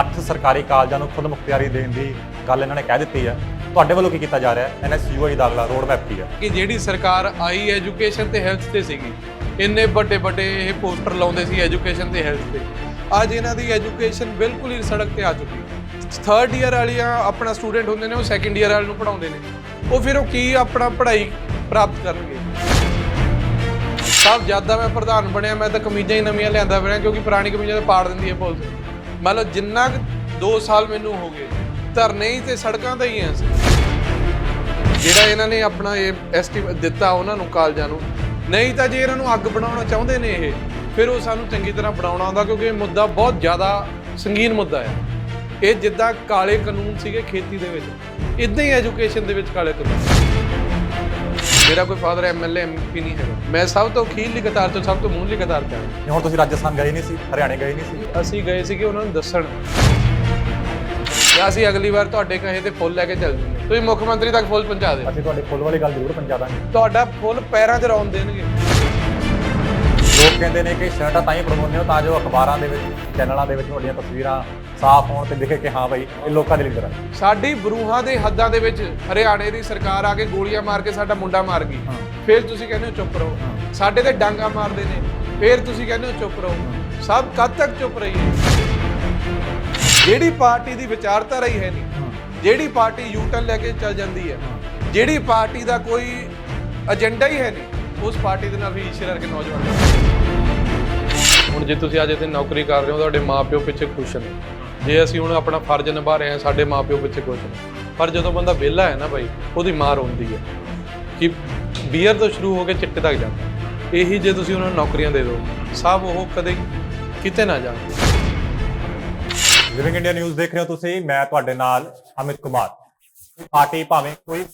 ਅੱਠ ਸਰਕਾਰੀ ਕਾਲਜਾਂ ਨੂੰ ਖੁਦ ਮੁਖਤਿਆਰੀ ਦੇਣ ਦੀ ਗੱਲ ਇਹਨਾਂ ਨੇ ਕਹਿ ਦਿੱਤੀ ਹੈ। ਤੁਹਾਡੇ ਵੱਲੋਂ ਕੀ ਕੀਤਾ ਜਾ ਰਿਹਾ ਹੈ? ਐਨਐਸਯੂਆਈ ਦਾ ਅਗਲਾ ਰੋਡ ਮੈਪ ਕੀ ਹੈ? ਕਿ ਜਿਹੜੀ ਸਰਕਾਰ ਆਈ ਐਜੂਕੇਸ਼ਨ ਤੇ ਹੈਲਥ ਤੇ ਸੀਗੀ, ਇੰਨੇ ਵੱਡੇ ਵੱਡੇ ਇਹ ਪੋਸਟਰ ਲਾਉਂਦੇ ਸੀ ਐਜੂਕੇਸ਼ਨ ਤੇ ਹੈਲਥ ਤੇ। ਅੱਜ ਇਹਨਾਂ ਦੀ ਐਜੂਕੇਸ਼ਨ ਬਿਲਕੁਲ ਹੀ ਸੜਕ ਤੇ ਆ ਚੁੱਕੀ ਹੈ। ਥਰਡ ਈਅਰ ਵਾਲੀਆਂ ਆਪਣਾ ਸਟੂਡੈਂਟ ਹੁੰਦੇ ਨੇ, ਉਹ ਸੈਕੰਡ ਈਅਰ ਵਾਲੇ ਨੂੰ ਪੜਾਉਂਦੇ ਨੇ। ਉਹ ਫਿਰ ਉਹ ਕੀ ਆਪਣਾ ਪੜ੍ਹਾਈ ਪ੍ਰਾਪਤ ਕਰਨਗੇ? ਸਭ ਜ਼ਿਆਦਾ ਮੈਂ ਪ੍ਰਧਾਨ ਬਣਿਆ, ਮੈਂ ਤਾਂ ਕਮੀਜ਼ਾਂ ਹੀ ਨਵੀਆਂ ਲਿਆਂਦਾ ਪਿਆ ਕਿਉਂਕਿ ਪੁਰਾਣੀ ਕਮੀਜ਼ਾਂ ਤਾਂ ਪਾੜ ਦਿੰਦੀ ਹੈ ਪੁਲਿਸ। ਮੰਨ ਲਓ ਜਿੰਨਾ 2 ਸਾਲ ਮੈਨੂੰ ਹੋ ਗਏ, ਧਰਨੇ ਹੀ ਤੇ ਸੜਕਾਂ ਤੇ ਹੀ ਆ। ਜਿਹੜਾ ਇਹਨਾਂ ਨੇ ਆਪਣਾ ਇਹ ਐਸਟੀਮੇਟ ਦਿੱਤਾ ਉਹਨਾਂ ਨੂੰ ਕਾਲਜਾਂ ਨੂੰ, ਨਹੀਂ ਤਾਂ ਜੇ ਇਹਨਾਂ ਨੂੰ ਅੱਗ ਬਣਾਉਣਾ ਚਾਹੁੰਦੇ ਨੇ ਇਹ, ਫਿਰ ਉਹ ਸਾਨੂੰ ਚੰਗੀ ਤਰ੍ਹਾਂ ਬਣਾਉਣਾ ਹੁੰਦਾ ਕਿਉਂਕਿ ਇਹ ਮੁੱਦਾ ਬਹੁਤ ਜ਼ਿਆਦਾ ਸੰਗੀਨ ਮੁੱਦਾ ਹੈ। ਇਹ ਜਿੱਦਾਂ ਕਾਲੇ ਕਾਨੂੰਨ ਸੀਗੇ ਖੇਤੀ ਦੇ ਵਿੱਚ, ਇਦਾਂ ਹੀ ਐਜੂਕੇਸ਼ਨ ਦੇ ਵਿੱਚ ਕਾਲੇ ਕਾਨੂੰਨ। ਮੇਰਾ ਕੋਈ ਫਾਦਰ ਐਮਐਲਏ ਐਮਪੀ ਨਹੀਂ ਹੈਗਾ। ਮੈਂ ਸਭ ਤੋਂ ਅਖੀਰਲੀ ਕਤਾਰ ਤੋਂ ਸਭ ਤੋਂ ਮੂਹਰਲੀ ਕਤਾਰ ਤੇ ਆਇਆ। ਜੇ ਹੁਣ ਤੁਸੀਂ ਰਾਜਸਥਾਨ ਗਏ ਨਹੀਂ ਸੀ ਹਰਿਆਣੇ ਗਏ ਨਹੀਂ ਸੀ? ਅਸੀਂ ਗਏ ਸੀਗੇ ਉਹਨਾਂ ਨੂੰ ਦੱਸਣ। ਜਾਂ ਅਸੀਂ ਅਗਲੀ ਵਾਰ ਤੁਹਾਡੇ ਕਹੇ ਤੇ ਫੁੱਲ ਲੈ ਕੇ ਚੱਲ ਜੂਗੇ ਤੁਸੀਂ ਮੁੱਖ ਮੰਤਰੀ ਤੱਕ ਫੁੱਲ ਪਹੁੰਚਾ ਦਿਓ। ਅਸੀਂ ਤੁਹਾਡੇ ਫੁੱਲ ਵਾਲੀ ਗੱਲ ਜ਼ਰੂਰ ਪਹੁੰਚਾ ਦਾਂਗੇ। ਤੁਹਾਡਾ ਫੁੱਲ ਪੈਰਾਂ 'ਚ ਰੌਣ ਦੇਣਗੇ। ਲੋਕ ਕਹਿੰਦੇ ਨੇ ਕਿ ਸ਼ਰਟਾਂ ਤਾਂ ਹੀ ਬਣਵਾਉਂਦੇ ਹੋ ਤਾਂ ਜੋ ਅਖਬਾਰਾਂ ਦੇ ਵਿੱਚ ਚੈਨਲਾਂ ਦੇ ਵਿੱਚ ਤੁਹਾਡੀਆਂ ਤਸਵੀਰਾਂ ਸਾਫ਼ ਹੋਣ ਤੇ ਦਿਖੇ ਕਿ ਹਾਂ ਭਾਈ ਇਹ ਲੋਕਾਂ ਦੇ ਲੀਡਰ ਹੈ ਸਾਡੀ ਬਰੂਹਾਂ ਦੇ ਹੱਦਾਂ ਦੇ ਵਿੱਚ ਹਰਿਆਣੇ ਦੀ ਸਰਕਾਰ ਆ ਕੇ ਗੋਲੀਆਂ ਮਾਰ ਕੇ ਸਾਡਾ ਮੁੰਡਾ ਮਾਰ ਗਈ। ਫਿਰ ਤੁਸੀਂ ਕਹਿੰਦੇ ਹੋ ਚੁੱਪ ਰਹੋ। ਸਾਡੇ ਤੇ ਡਾਂਗਾ ਮਾਰਦੇ ਨੇ। ਫਿਰ ਤੁਸੀਂ ਕਹਿੰਦੇ ਹੋ ਚੁੱਪ ਰਹੋ। ਸਭ ਕਦ ਤੱਕ ਚੁੱਪ ਰਹੀਏ ਜਿਹੜੀ ਪਾਰਟੀ ਦੀ ਵਿਚਾਰਧਾਰਾ ਹੀ ਹੈ ਨਹੀਂ। ਜਿਹੜੀ ਪਾਰਟੀ ਯੂਟਰਨ ਲੈ ਕੇ ਚੱਲ ਜਾਂਦੀ ਹੈ। ਜਿਹੜੀ ਪਾਰਟੀ ਦਾ ਕੋਈ ਏਜੰਡਾ ਹੀ ਹੈ ਨਹੀਂ। ਉਸ ਪਾਰਟੀ ਦੇ ਨਾਲ ਵੀ ਈਸ਼ਵਰ ਕੇ ਨੌਜਵਾਨ ਹੁਣ ਜੇ ਤੁਸੀਂ ਅੱਜ ਇੱਥੇ ਨੌਕਰੀ ਕਰ ਰਹੇ ਹੋ, ਤੁਹਾਡੇ ਮਾਪਿਓ ਪਿੱਛੇ ਖੁਸ਼ ਨੇ। ਜੇ ਅਸੀਂ ਹੁਣ ਆਪਣਾ ਫਰਜ਼ ਨਿਭਾ ਰਹੇ ਹਾਂ, ਸਾਡੇ ਮਾਪਿਓ ਪਿੱਛੇ ਖੁਸ਼ ਨੇ। ਪਰ ਜਦੋਂ ਬੰਦਾ ਵਿਹਲਾ ਹੈ ਨਾ ਬਾਈ, ਉਹਦੀ ਮਾਰ ਹੁੰਦੀ ਹੈ। ਕਿ ਬੀਅਰ ਤੋਂ ਸ਼ੁਰੂ ਹੋ ਕੇ ਚਿੱਟੇ ਤੱਕ ਜਾਂਦਾ। ਇਹੀ ਜੇ ਤੁਸੀਂ ਉਹਨਾਂ ਨੂੰ ਨੌਕਰੀਆਂ ਦੇ ਦਿਓ, ਸਭ ਉਹ ਕਦੇ ਕਿਤੇ ਨਾ ਜਾਣ। ਲਿਵਿੰਗ ਇੰਡੀਆ ਨਿਊਜ਼ ਦੇਖ ਰਹੇ ਹੋ ਤੁਸੀਂ, ਮੈਂ ਤੁਹਾਡੇ ਨਾਲ ਅਮਿਤ ਕੁਮਾਰ। ਪਾਰਟੀ ਭਾਵੇਂ ਕੋਈ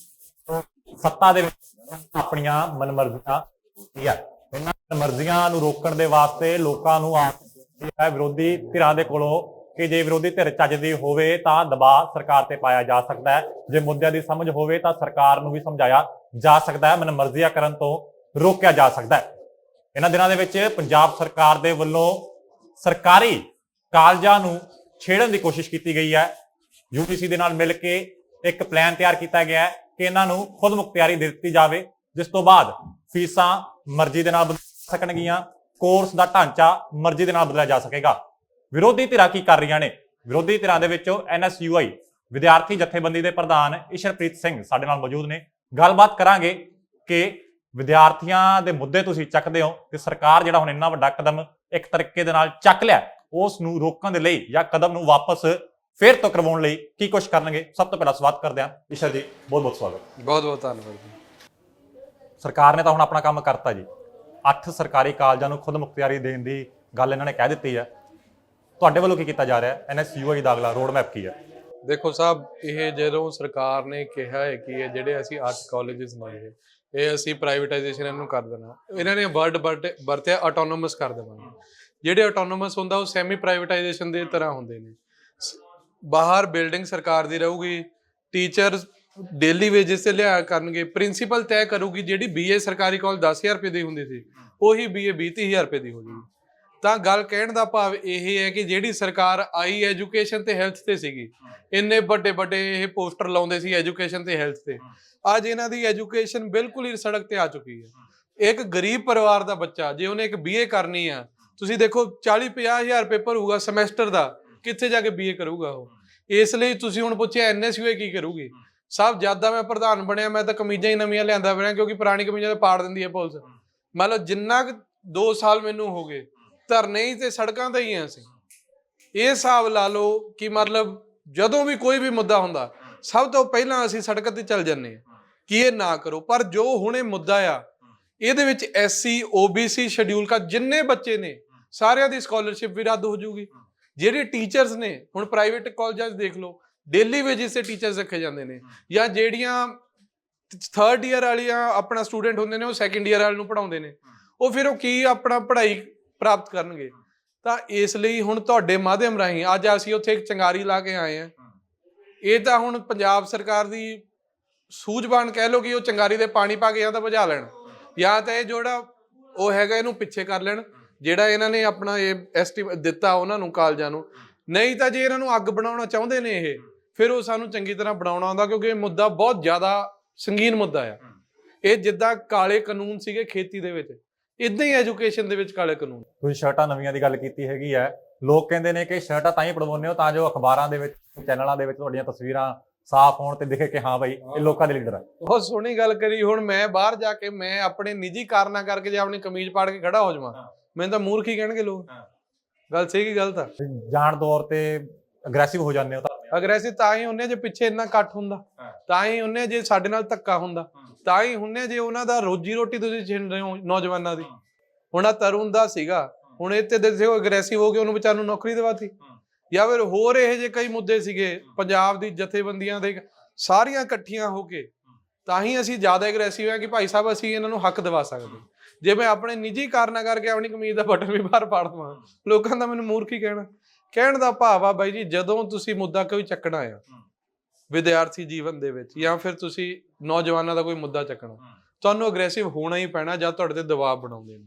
ਸੱਤਾ ਦੇ ਵਿੱਚ ਆਪਣੀਆਂ ਮਨਮਰਜ਼ੀਆਂ ਕੀ ਹੈ ਇਹਨਾਂ ਮਨਮਰਜ਼ੀਆਂ ਨੂੰ ਰੋਕਣ ਦੇ ਵਾਸਤੇ ਲੋਕਾਂ ਨੂੰ ਆ ਹੈ ਵਿਰੋਧੀ ਧਿਰਾਂ ਦੇ ਕੋਲੋਂ ਕਿ ਜੇ ਵਿਰੋਧੀ ਧਿਰ ਚੱਜਦੀ ਹੋਵੇ ਤਾਂ ਦਬਾਅ ਸਰਕਾਰ ਤੇ ਪਾਇਆ ਜਾ ਸਕਦਾ ਹੈ। ਜੇ ਮੁੱਦਿਆਂ ਦੀ ਸਮਝ ਹੋਵੇ ਤਾਂ ਸਰਕਾਰ ਨੂੰ ਵੀ ਸਮਝਾਇਆ ਜਾ ਸਕਦਾ ਹੈ। ਮਨਮਰਜ਼ੀਆਂ ਕਰਨ ਤੋਂ ਰੋਕਿਆ ਜਾ ਸਕਦਾ ਹੈ। ਇਹਨਾਂ ਦਿਨਾਂ ਦੇ ਵਿੱਚ ਪੰਜਾਬ ਸਰਕਾਰ ਦੇ ਵੱਲੋਂ ਸਰਕਾਰੀ ਕਾਲਜਾਂ ਨੂੰ ਛੇੜਨ ਦੀ ਕੋਸ਼ਿਸ਼ ਕੀਤੀ ਗਈ ਹੈ। ਯੂਜੀਸੀ ਦੇ ਨਾਲ ਮਿਲ ਕੇ ਇੱਕ ਪਲਾਨ ਤਿਆਰ ਕੀਤਾ ਗਿਆ ਹੈ। ਕਿ ਇਹਨਾਂ ਨੂੰ ਖੁਦ ਮੁਖਤਿਆਰੀ ਦੇ ਦਿੱਤੀ ਜਾਵੇ, ਜਿਸ ਤੋਂ ਬਾਅਦ ਫੀਸਾਂ ਮਰਜ਼ੀ ਦੇ ਨਾਲ ਬਦਲ ਸਕਣਗੀਆਂ, ਕੋਰਸ ਦਾ ਢਾਂਚਾ ਮਰਜ਼ੀ ਦੇ ਨਾਲ ਬਦਲਿਆ ਜਾ ਸਕੇਗਾ। ਵਿਰੋਧੀ ਧਿਰਾਂ ਕੀ ਕਰ ਰਹੀਆਂ ਨੇ? ਵਿਰੋਧੀ ਧਿਰਾਂ ਦੇ ਵਿੱਚੋਂ ਐਨਐਸਯੂਆਈ ਵਿਦਿਆਰਥੀ ਜਥੇਬੰਦੀ ਦੇ ਪ੍ਰਧਾਨ ਇਸ਼ਰਪ੍ਰੀਤ ਸਿੰਘ ਸਾਡੇ ਨਾਲ ਮੌਜੂਦ ਨੇ। ਗੱਲਬਾਤ ਕਰਾਂਗੇ ਕਿ ਵਿਦਿਆਰਥੀਆਂ ਦੇ ਮੁੱਦੇ ਤੁਸੀਂ ਚੱਕਦੇ ਹੋ ਤੇ ਸਰਕਾਰ ਜਿਹੜਾ ਹੁਣ ਇੰਨਾ ਵੱਡਾ ਕਦਮ ਇੱਕ ਤਰੀਕੇ ਦੇ ਨਾਲ ਚੱਕ ਲਿਆ, ਉਸ ਨੂੰ ਰੋਕਣ ਦੇ ਲਈ ਜਾਂ ਕਦਮ ਨੂੰ ਵਾਪਸ ਫੇਰ ਤੋਂ ਕਰਵਾਉਣ ਲਈ ਕੀ ਕੁਝ ਕਰਨਗੇ? ਸਭ ਤੋਂ ਪਹਿਲਾਂ ਸਵਾਗਤ ਕਰਦੇ ਹਾਂ ਈਸ਼ਰ ਜੀ ਬਹੁਤ ਬਹੁਤ ਸਵਾਗਤ। ਬਹੁਤ ਬਹੁਤ ਧੰਨਵਾਦ ਜੀ। ਸਰਕਾਰ ਨੇ ਤਾਂ ਹੁਣ ਆਪਣਾ ਕੰਮ ਕਰਤਾ ਜੀ। ਅੱਠ ਸਰਕਾਰੀ ਕਾਲਜਾਂ ਨੂੰ ਖੁਦ ਮੁਖਤਿਆਰੀ ਦੇਣ ਦੀ ਗੱਲ ਇਹਨਾਂ ਨੇ ਕਹਿ ਦਿੱਤੀ ਹੈ। ਤੁਹਾਡੇ ਵੱਲੋਂ ਕੀ ਕੀਤਾ ਜਾ ਰਿਹਾ? ਹੈ ਐਨਐਸਯੂਆਈ ਦਾ ਅਗਲਾ ਰੋਡ ਮੈਪ ਕੀ ਹੈ? ਦੇਖੋ ਸਾਹਿਬ ਇਹ ਜਦੋਂ ਸਰਕਾਰ ਨੇ ਕਿਹਾ ਹੈ ਕਿ ਇਹ ਜਿਹੜੇ ਅਸੀਂ ਆਰਟ ਕਾਲਜਸ ਨੇ ਇਹ, ਅਸੀਂ ਪ੍ਰਾਈਵੇਟਾਈਜੇਸ਼ਨ ਇਹਨੂੰ ਕਰ ਦੇਣਾ। ਇਹਨਾਂ ਨੇ ਵਰਡ ਵਰਤਿਆ ਆਟੋਨੋਮਸ ਕਰ ਦੇਵਾਂਗੇ ਜਿਹੜੇ ਆਟੋਨੋਮਸ ਹੁੰਦਾ ਉਹ ਸੈਮੀ ਪ੍ਰਾਈਵੇਟਾਈਜੇਸ਼ਨ ਦੇ ਤਰ੍ਹਾਂ ਹੁੰਦੇ ਨੇ। ਬਾਹਰ ਬਿਲਡਿੰਗ ਸਰਕਾਰ ਦੀ ਰਹੂਗੀ ਟੀਚਰ ਡੇਲੀ ਵੇਜਸ ਤੇ ਲਿਆ ਕਰਨਗੇ ਪ੍ਰਿੰਸੀਪਲ ਤੈਅ ਕਰੂਗੀ ਜਿਹੜੀ ਬੀਏ ਸਰਕਾਰੀ ਕਾਲਜ 10000 ਰੁਪਏ ਦੀ ਹੁੰਦੀ ਸੀ, ਉਹੀ ਬੀਏ 20000 ਰੁਪਏ ਦੀ ਹੋ ਜੂਗੀ ਤਾਂ ਗੱਲ ਕਹਿਣ ਦਾ ਭਾਵ ਇਹ ਹੈ ਕਿ ਜਿਹੜੀ ਸਰਕਾਰ ਆਈ ਐਜੂਕੇਸ਼ਨ ਤੇ ਹੈਲਥ ਤੇ ਸੀਗੀ, ਇੰਨੇ ਵੱਡੇ ਵੱਡੇ ਇਹ ਪੋਸਟਰ ਲਾਉਂਦੇ ਸੀ ਐਜੂਕੇਸ਼ਨ ਤੇ ਹੈਲਥ ਤੇ, ਅੱਜ ਇਹਨਾਂ ਦੀ ਐਜੂਕੇਸ਼ਨ ਬਿਲਕੁਲ ਹੀ ਸੜਕ ਤੇ ਆ ਚੁੱਕੀ ਹੈ। ਇੱਕ ਗਰੀਬ ਪਰਿਵਾਰ ਦਾ ਬੱਚਾ, ਜੇ ਉਹਨੇ ਇੱਕ ਬੀਏ ਕਰਨੀ ਆ, ਤੁਸੀਂ ਦੇਖੋ 40 ਹਜ਼ਾਰ ਪੇਪਰ ਹੋਊਗਾ ਸਮੈਸਟਰ ਦਾ ਕਿੱਥੇ ਜਾ ਕੇ ਬੀਏ ਕਰੂਗਾ ਉਹ? ਇਸ ਲਈ ਤੁਸੀਂ ਹੁਣ ਪੁੱਛਿਆ ਐਨਐਸਯੂਏ ਕੀ ਕਰੂਗੀ? ਸਭ ਜ਼ਿਆਦਾ ਮੈਂ ਪ੍ਰਧਾਨ ਬਣਿਆ ਮੈਂ ਤਾਂ ਕਮੀਜ਼ਾਂ ਹੀ ਨਵੀਆਂ ਲਿਆਂਦਾ ਪਿਆ ਕਿਉਂਕਿ ਪੁਰਾਣੀ ਕਮੀਜ਼ਾਂ ਤਾਂ ਪਾੜ ਦਿੰਦੀ ਹੈ ਪੁਲਿਸ। ਮੰਨ ਲਓ ਜਿੰਨਾ 2 ਸਾਲ ਮੈਨੂੰ ਹੋ ਗਏ ਧਰਨੇ ਹੀ ਤੇ ਸੜਕਾਂ ਤੇ ਹੀ ਆ ਅਸੀਂ। ਇਹ ਹਿਸਾਬ ਲਾ ਲਓ ਕਿ ਮਤਲਬ ਜਦੋਂ ਵੀ ਕੋਈ ਵੀ ਮੁੱਦਾ ਹੁੰਦਾ ਸਭ ਤੋਂ ਪਹਿਲਾਂ ਅਸੀਂ ਸੜਕ ਤੇ ਚੱਲ ਜੰਨੇ ਆ ਕਿ ਇਹ ਨਾ ਕਰੋ। ਪਰ ਜੋ ਹੁਣ ਮੁੱਦਾ ਆ ਇਹਦੇ ਵਿੱਚ ਐਸਸੀ ਓਬੀਸੀ ਸ਼ਡਿਊਲ ਕਾ ਜਿੰਨੇ ਬੱਚੇ ਨੇ ਸਾਰਿਆਂ ਦੀ ਸਕਾਲਰਸ਼ਿਪ ਵੀ ਰੱਦ ਹੋ ਜੂਗੀ ਜਿਹੜੇ ਟੀਚਰਸ ਨੇ ਹੁਣ ਪ੍ਰਾਈਵੇਟ ਕਾਲਜਾਂ 'ਚ ਦੇਖ ਲਓ ਡੇਲੀ ਵੇਜਸ ਤੇ ਟੀਚਰਸ ਰੱਖੇ ਜਾਂਦੇ ਨੇ ਜਾਂ ਜਿਹੜੀਆਂ ਥਰਡ ਈਅਰ ਵਾਲੀਆਂ ਆਪਣਾ ਸਟੂਡੈਂਟ ਹੁੰਦੇ ਨੇ ਉਹ ਸੈਕੰਡ ਈਅਰ ਵਾਲ ਨੂੰ ਪੜਾਉਂਦੇ ਨੇ ਉਹ ਫਿਰ ਉਹ ਕੀ ਆਪਣਾ ਪੜ੍ਹਾਈ ਪ੍ਰਾਪਤ ਕਰਨਗੇ? ਤਾਂ ਇਸ ਲਈ ਹੁਣ ਤੁਹਾਡੇ ਮਾਧਿਅਮ ਰਾਹੀਂ ਅੱਜ ਅਸੀਂ ਉੱਥੇ ਇੱਕ ਚੰਗਾਰੀ ਲਾ ਕੇ ਆਏ ਆ ਇਹ ਤਾਂ ਹੁਣ ਪੰਜਾਬ ਸਰਕਾਰ ਦੀ ਸੂਝਵਾਨ ਕਹਿ ਲਓ ਕਿ ਉਹ ਚੰਗਾਰੀ ਦੇ ਪਾਣੀ ਪਾ ਕੇ ਜਾਂ ਤਾਂ ਬੁਝਾ ਲੈਣ ਜਾਂ ਤਾਂ ਇਹ ਜਿਹੜਾ ਉਹ ਹੈਗਾ ਇਹਨੂੰ ਪਿੱਛੇ ਕਰ ਲੈਣ। ਜਿਹੜਾ ਇਹਨਾਂ ਨੇ ਆਪਣਾ ਇਹ ਐਸਟੀਮੇਟ ਦਿੱਤਾ ਉਹਨਾਂ ਨੂੰ ਕਾਲਜਾਂ ਨੂੰ ਨਹੀਂ ਤਾਂ ਜੇ ਇਹਨਾਂ ਨੂੰ ਅੱਗ ਬਣਾਉਣਾ ਚਾਹੁੰਦੇ ਨੇ ਇਹ ਫਿਰ ਉਹ ਸਾਨੂੰ ਚੰਗੀ ਤਰ੍ਹਾਂ ਬਣਾਉਣਾ ਆਉਂਦਾ ਕਿਉਂਕਿ ਇਹ ਮੁੱਦਾ ਬਹੁਤ ਜ਼ਿਆਦਾ ਸੰਗੀਨ ਮੁੱਦਾ ਆ। ਇਹ ਜਿੱਦਾਂ ਕਾਲੇ ਕਾਨੂੰਨ ਸੀਗੇ ਖੇਤੀ ਦੇ ਵਿੱਚ ਇਦਾਂ ਹੀ ਐਜੂਕੇਸ਼ਨ ਦੇ ਵਿੱਚ ਕਾਲੇ ਕਾਨੂੰਨ। ਤੁਸੀਂ ਸ਼ਰਟਾਂ ਨਵੀਆਂ ਦੀ ਗੱਲ ਕੀਤੀ ਹੈਗੀ ਹੈ ਲੋਕ ਕਹਿੰਦੇ ਨੇ ਕਿ ਸ਼ਰਟਾਂ ਤਾਂ ਹੀ ਪੜਵਾਉਂਦੇ ਹੋ ਤਾਂ ਜੋ ਅਖਬਾਰਾਂ ਦੇ ਵਿੱਚ ਚੈਨਲਾਂ ਦੇ ਵਿੱਚ ਤੁਹਾਡੀਆਂ ਤਸਵੀਰਾਂ ਸਾਫ਼ ਹੋਣ ਤੇ ਦਿਖੇ ਕਿ ਹਾਂ ਭਾਈ ਇਹ ਲੋਕਾਂ ਦੇ ਲੀਡਰ ਹੈ ਬਹੁਤ ਸੋਹਣੀ ਗੱਲ ਕਰੀ ਹੁਣ ਮੈਂ ਬਾਹਰ ਜਾ ਕੇ ਮੈਂ ਆਪਣੇ ਨਿੱਜੀ ਕਾਰਨਾਂ ਕਰਕੇ ਜੇ ਆਪਣੀ ਕਮੀਜ਼ ਪਾੜ ਕੇ ਖੜਾ ਹੋ ਜਾਵਾਂ ਮੈਨੂੰ ਤਾਂ ਮੂਰਖ ਹੀ ਕਹਿਣਗੇ ਲੋਕ। ਹਾਂ। ਗੱਲ ਸਹੀ ਕੀ ਗਲਤ ਆ? ਜਾਣ ਤੌਰ ਤੇ ਅਗਰੈਸਿਵ ਹੋ ਜਾਂਦੇ ਹੋ ਤਾਂ। ਅਗਰੈਸਿਵ ਤਾਂ ਹੀ ਹੁੰਨੇ ਜੇ ਪਿੱਛੇ ਇੰਨਾ ਇਕੱਠ ਹੁੰਦਾ। ਹਾਂ। ਤਾਂ ਹੀ ਹੁੰਨੇ ਜੇ ਸਾਡੇ ਨਾਲ ਧੱਕਾ ਹੁੰਦਾ। ਤਾਂ ਹੀ ਹੁੰਨੇ ਜੇ ਉਹਨਾਂ ਦਾ ਰੋਜੀ ਰੋਟੀ ਤੁਸੀਂ ਛਿਨ ਰਹੇ ਹੋ ਨੌਜਵਾਨਾਂ ਦੀ। ਹੁਣ ਆ ਤਰੁਣ ਦਾ ਸੀਗਾ। ਹੁਣ ਇਹ ਤੇ ਦੇਖੋ ਅਗਰੈਸਿਵ ਹੋ ਕੇ ਉਹਨੂੰ ਵਿਚਾਰ ਨੂੰ ਨੌਕਰੀ ਦਿਵਾਤੀ। ਜਾਂ ਫਿਰ ਹੋਰ ਇਹ ਜੇ ਕਈ ਮੁੱਦੇ ਸੀਗੇ ਪੰਜਾਬ ਦੀ ਜਥੇਬੰਦੀਆਂ ਦੇ ਸਾਰੀਆਂ ਇਕੱਠੀਆਂ ਹੋ ਕੇ ਤਾਂ ਹੀ ਅਸੀਂ ਜ਼ਿਆਦਾ ਐਗਰੈਸਿਵ ਹਾਂ ਕਿ ਭਾਈ ਸਾਹਿਬ ਅਸੀਂ ਇਹਨਾਂ ਨੂੰ ਹੱਕ ਦਿਵਾ ਸਕਦੇ। ਜੇ ਮੈਂ ਆਪਣੇ ਨਿੱਜੀ ਕਾਰਨਾਂ ਕਰਕੇ ਆਪਣੀ ਕਮੀਜ਼ ਦਾ ਬਟਨ ਵੀ ਬਾਹਰ ਪਾੜ ਦਵਾਂ ਲੋਕਾਂ ਦਾ ਮੈਨੂੰ ਮੂਰਖ ਹੀ ਕਹਿਣਾ। ਕਹਿਣ ਦਾ ਭਾਵ ਆ ਬਾਈ ਜੀ ਜਦੋਂ ਤੁਸੀਂ ਮੁੱਦਾ ਕੋਈ ਚੱਕਣਾ ਆ ਵਿਦਿਆਰਥੀ ਜੀਵਨ ਦੇ ਵਿੱਚ ਜਾਂ ਫਿਰ ਤੁਸੀਂ ਨੌਜਵਾਨਾਂ ਦਾ ਕੋਈ ਮੁੱਦਾ ਚੱਕਣਾ ਤੁਹਾਨੂੰ ਅਗਰੈਸਿਵ ਹੋਣਾ ਹੀ ਪੈਣਾ ਜਦ ਤੁਹਾਡੇ ਤੇ ਦਬਾਅ ਬਣਾਉਂਦੇ ਨੇ।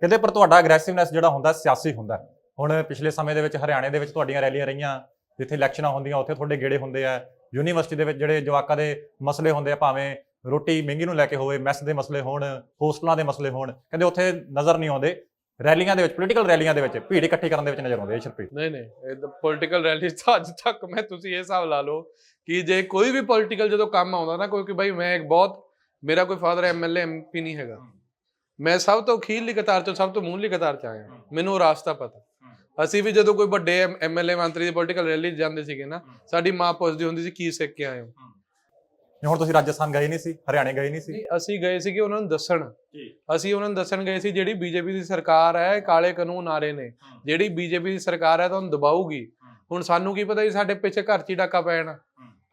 ਕਹਿੰਦੇ ਪਰ ਤੁਹਾਡਾ ਅਗਰੈਸਿਵਨੈਸ ਜਿਹੜਾ ਹੁੰਦਾ ਸਿਆਸੀ ਹੁੰਦਾ। ਹੁਣ ਪਿਛਲੇ ਸਮੇਂ ਦੇ ਵਿੱਚ ਹਰਿਆਣੇ ਦੇ ਵਿੱਚ ਤੁਹਾਡੀਆਂ ਰੈਲੀਆਂ ਰਹੀਆਂ ਜਿੱਥੇ ਇਲੈਕਸ਼ਨਾਂ ਹੁੰਦੀਆਂ ਉੱਥੇ ਤੁਹਾਡੇ ਗੇੜੇ ਹੁੰਦੇ ਆ। ਯੂਨੀਵਰਸਿਟੀ ਦੇ ਵਿੱਚ ਜਿਹੜੇ ਜਵਾਕਾਂ ਦੇ ਮਸਲੇ ਹੁੰਦੇ ਆ ਭਾਵੇਂ ਰੋਟੀ ਮਹਿੰਗੀ ਨੂੰ ਲੈ ਕੇ ਹੋਵੇ ਮੈਸ ਦੇ ਮਸਲੇ ਹੋਣ ਹੋਸਟਲਾਂ ਦੇ ਮਸਲੇ ਹੋਣ ਕਹਿੰਦੇ ਉੱਥੇ ਨਜ਼ਰ ਨਹੀਂ ਆਉਂਦੇ। ਰੈਲੀਆਂ ਦੇ ਵਿੱਚ ਪੋਲੀਟੀਕਲ ਰੈਲੀਆਂ ਦੇ ਵਿੱਚ ਭੀੜ ਇਕੱਠੀ ਕਰਨ ਦੇ ਵਿੱਚ ਨਜ਼ਰ ਆਉਂਦੇ ਆ ਸ਼ਰਪ੍ਰੀਤ ਨਹੀਂ ਨਹੀਂ ਇਹ ਪੋਲੀਟੀਕਲ ਰੈਲੀ ਤਾਂ ਅੱਜ ਤੱਕ ਮੈਂ ਤੁਸੀਂ ਇਹ ਹਿਸਾਬ ਲਾ ਲਓ ਕਿ ਜੇ ਕੋਈ ਵੀ ਪੋਲੀਟੀਕਲ ਜਦੋਂ ਕੰਮ ਆਉਂਦਾ ਨਾ ਕਿਉਂਕਿ ਭਾਈ ਮੈਂ ਇੱਕ ਬਹੁਤ ਮੇਰਾ ਕੋਈ ਫਾਦਰ ਐਮਐਲਏ ਐਮਪੀ ਨਹੀਂ ਹੈਗਾ। ਮੈਂ ਸਭ ਤੋਂ ਅਖੀਰਲੀ ਕਤਾਰ ਚੋਂ ਸਭ ਤੋਂ ਮੂਹਰਲੀ ਕਤਾਰ ਚ ਆਇਆ। ਮੈਨੂੰ ਰਾਸਤਾ ਪਤਾ। ਅਸੀਂ ਵੀ ਜਦੋਂ ਕੋਈ ਵੱਡੇ ਐਮਐਲਏ ਮੰਤਰੀ ਦੀ ਪੋਲੀਟੀਕਲ ਰੈਲੀ ਜਾਂਦੇ ਸੀਗੇ ਨਾ ਸਾਡੀ ਮਾਂ ਪੁੱਛਦੀ ਹੁੰਦੀ ਸੀ ਕੀ ਸਿੱਖ ਕੇ ਆਏ ਹੋ। ਹੁਣ ਤੁਸੀਂ ਰਾਜਸਥਾਨ ਗਏ ਨਹੀਂ ਸੀ ਹਰਿਆਣੇ ਗਏ ਨਹੀਂ ਸੀ? ਅਸੀਂ ਗਏ ਸੀਗੇ ਉਹਨਾਂ ਨੂੰ ਦੱਸਣ। ਅਸੀਂ ਉਹਨਾਂ ਨੂੰ ਦੱਸਣ ਗਏ ਸੀ ਜਿਹੜੀ ਬੀਜੇਪੀ ਦੀ ਸਰਕਾਰ ਹੈ ਕਾਲੇ ਕਾਨੂੰਨ ਆ ਰਹੇ ਨੇ ਜਿਹੜੀ ਬੀਜੇਪੀ ਦੀ ਸਰਕਾਰ ਹੈ ਤੁਹਾਨੂੰ ਦਬਾਊਗੀ। ਹੁਣ ਸਾਨੂੰ ਕੀ ਪਤਾ ਜੀ ਸਾਡੇ ਪਿੱਛੇ ਘਰ 'ਚ ਹੀ ਡਾਕਾ ਪੈਣਾ।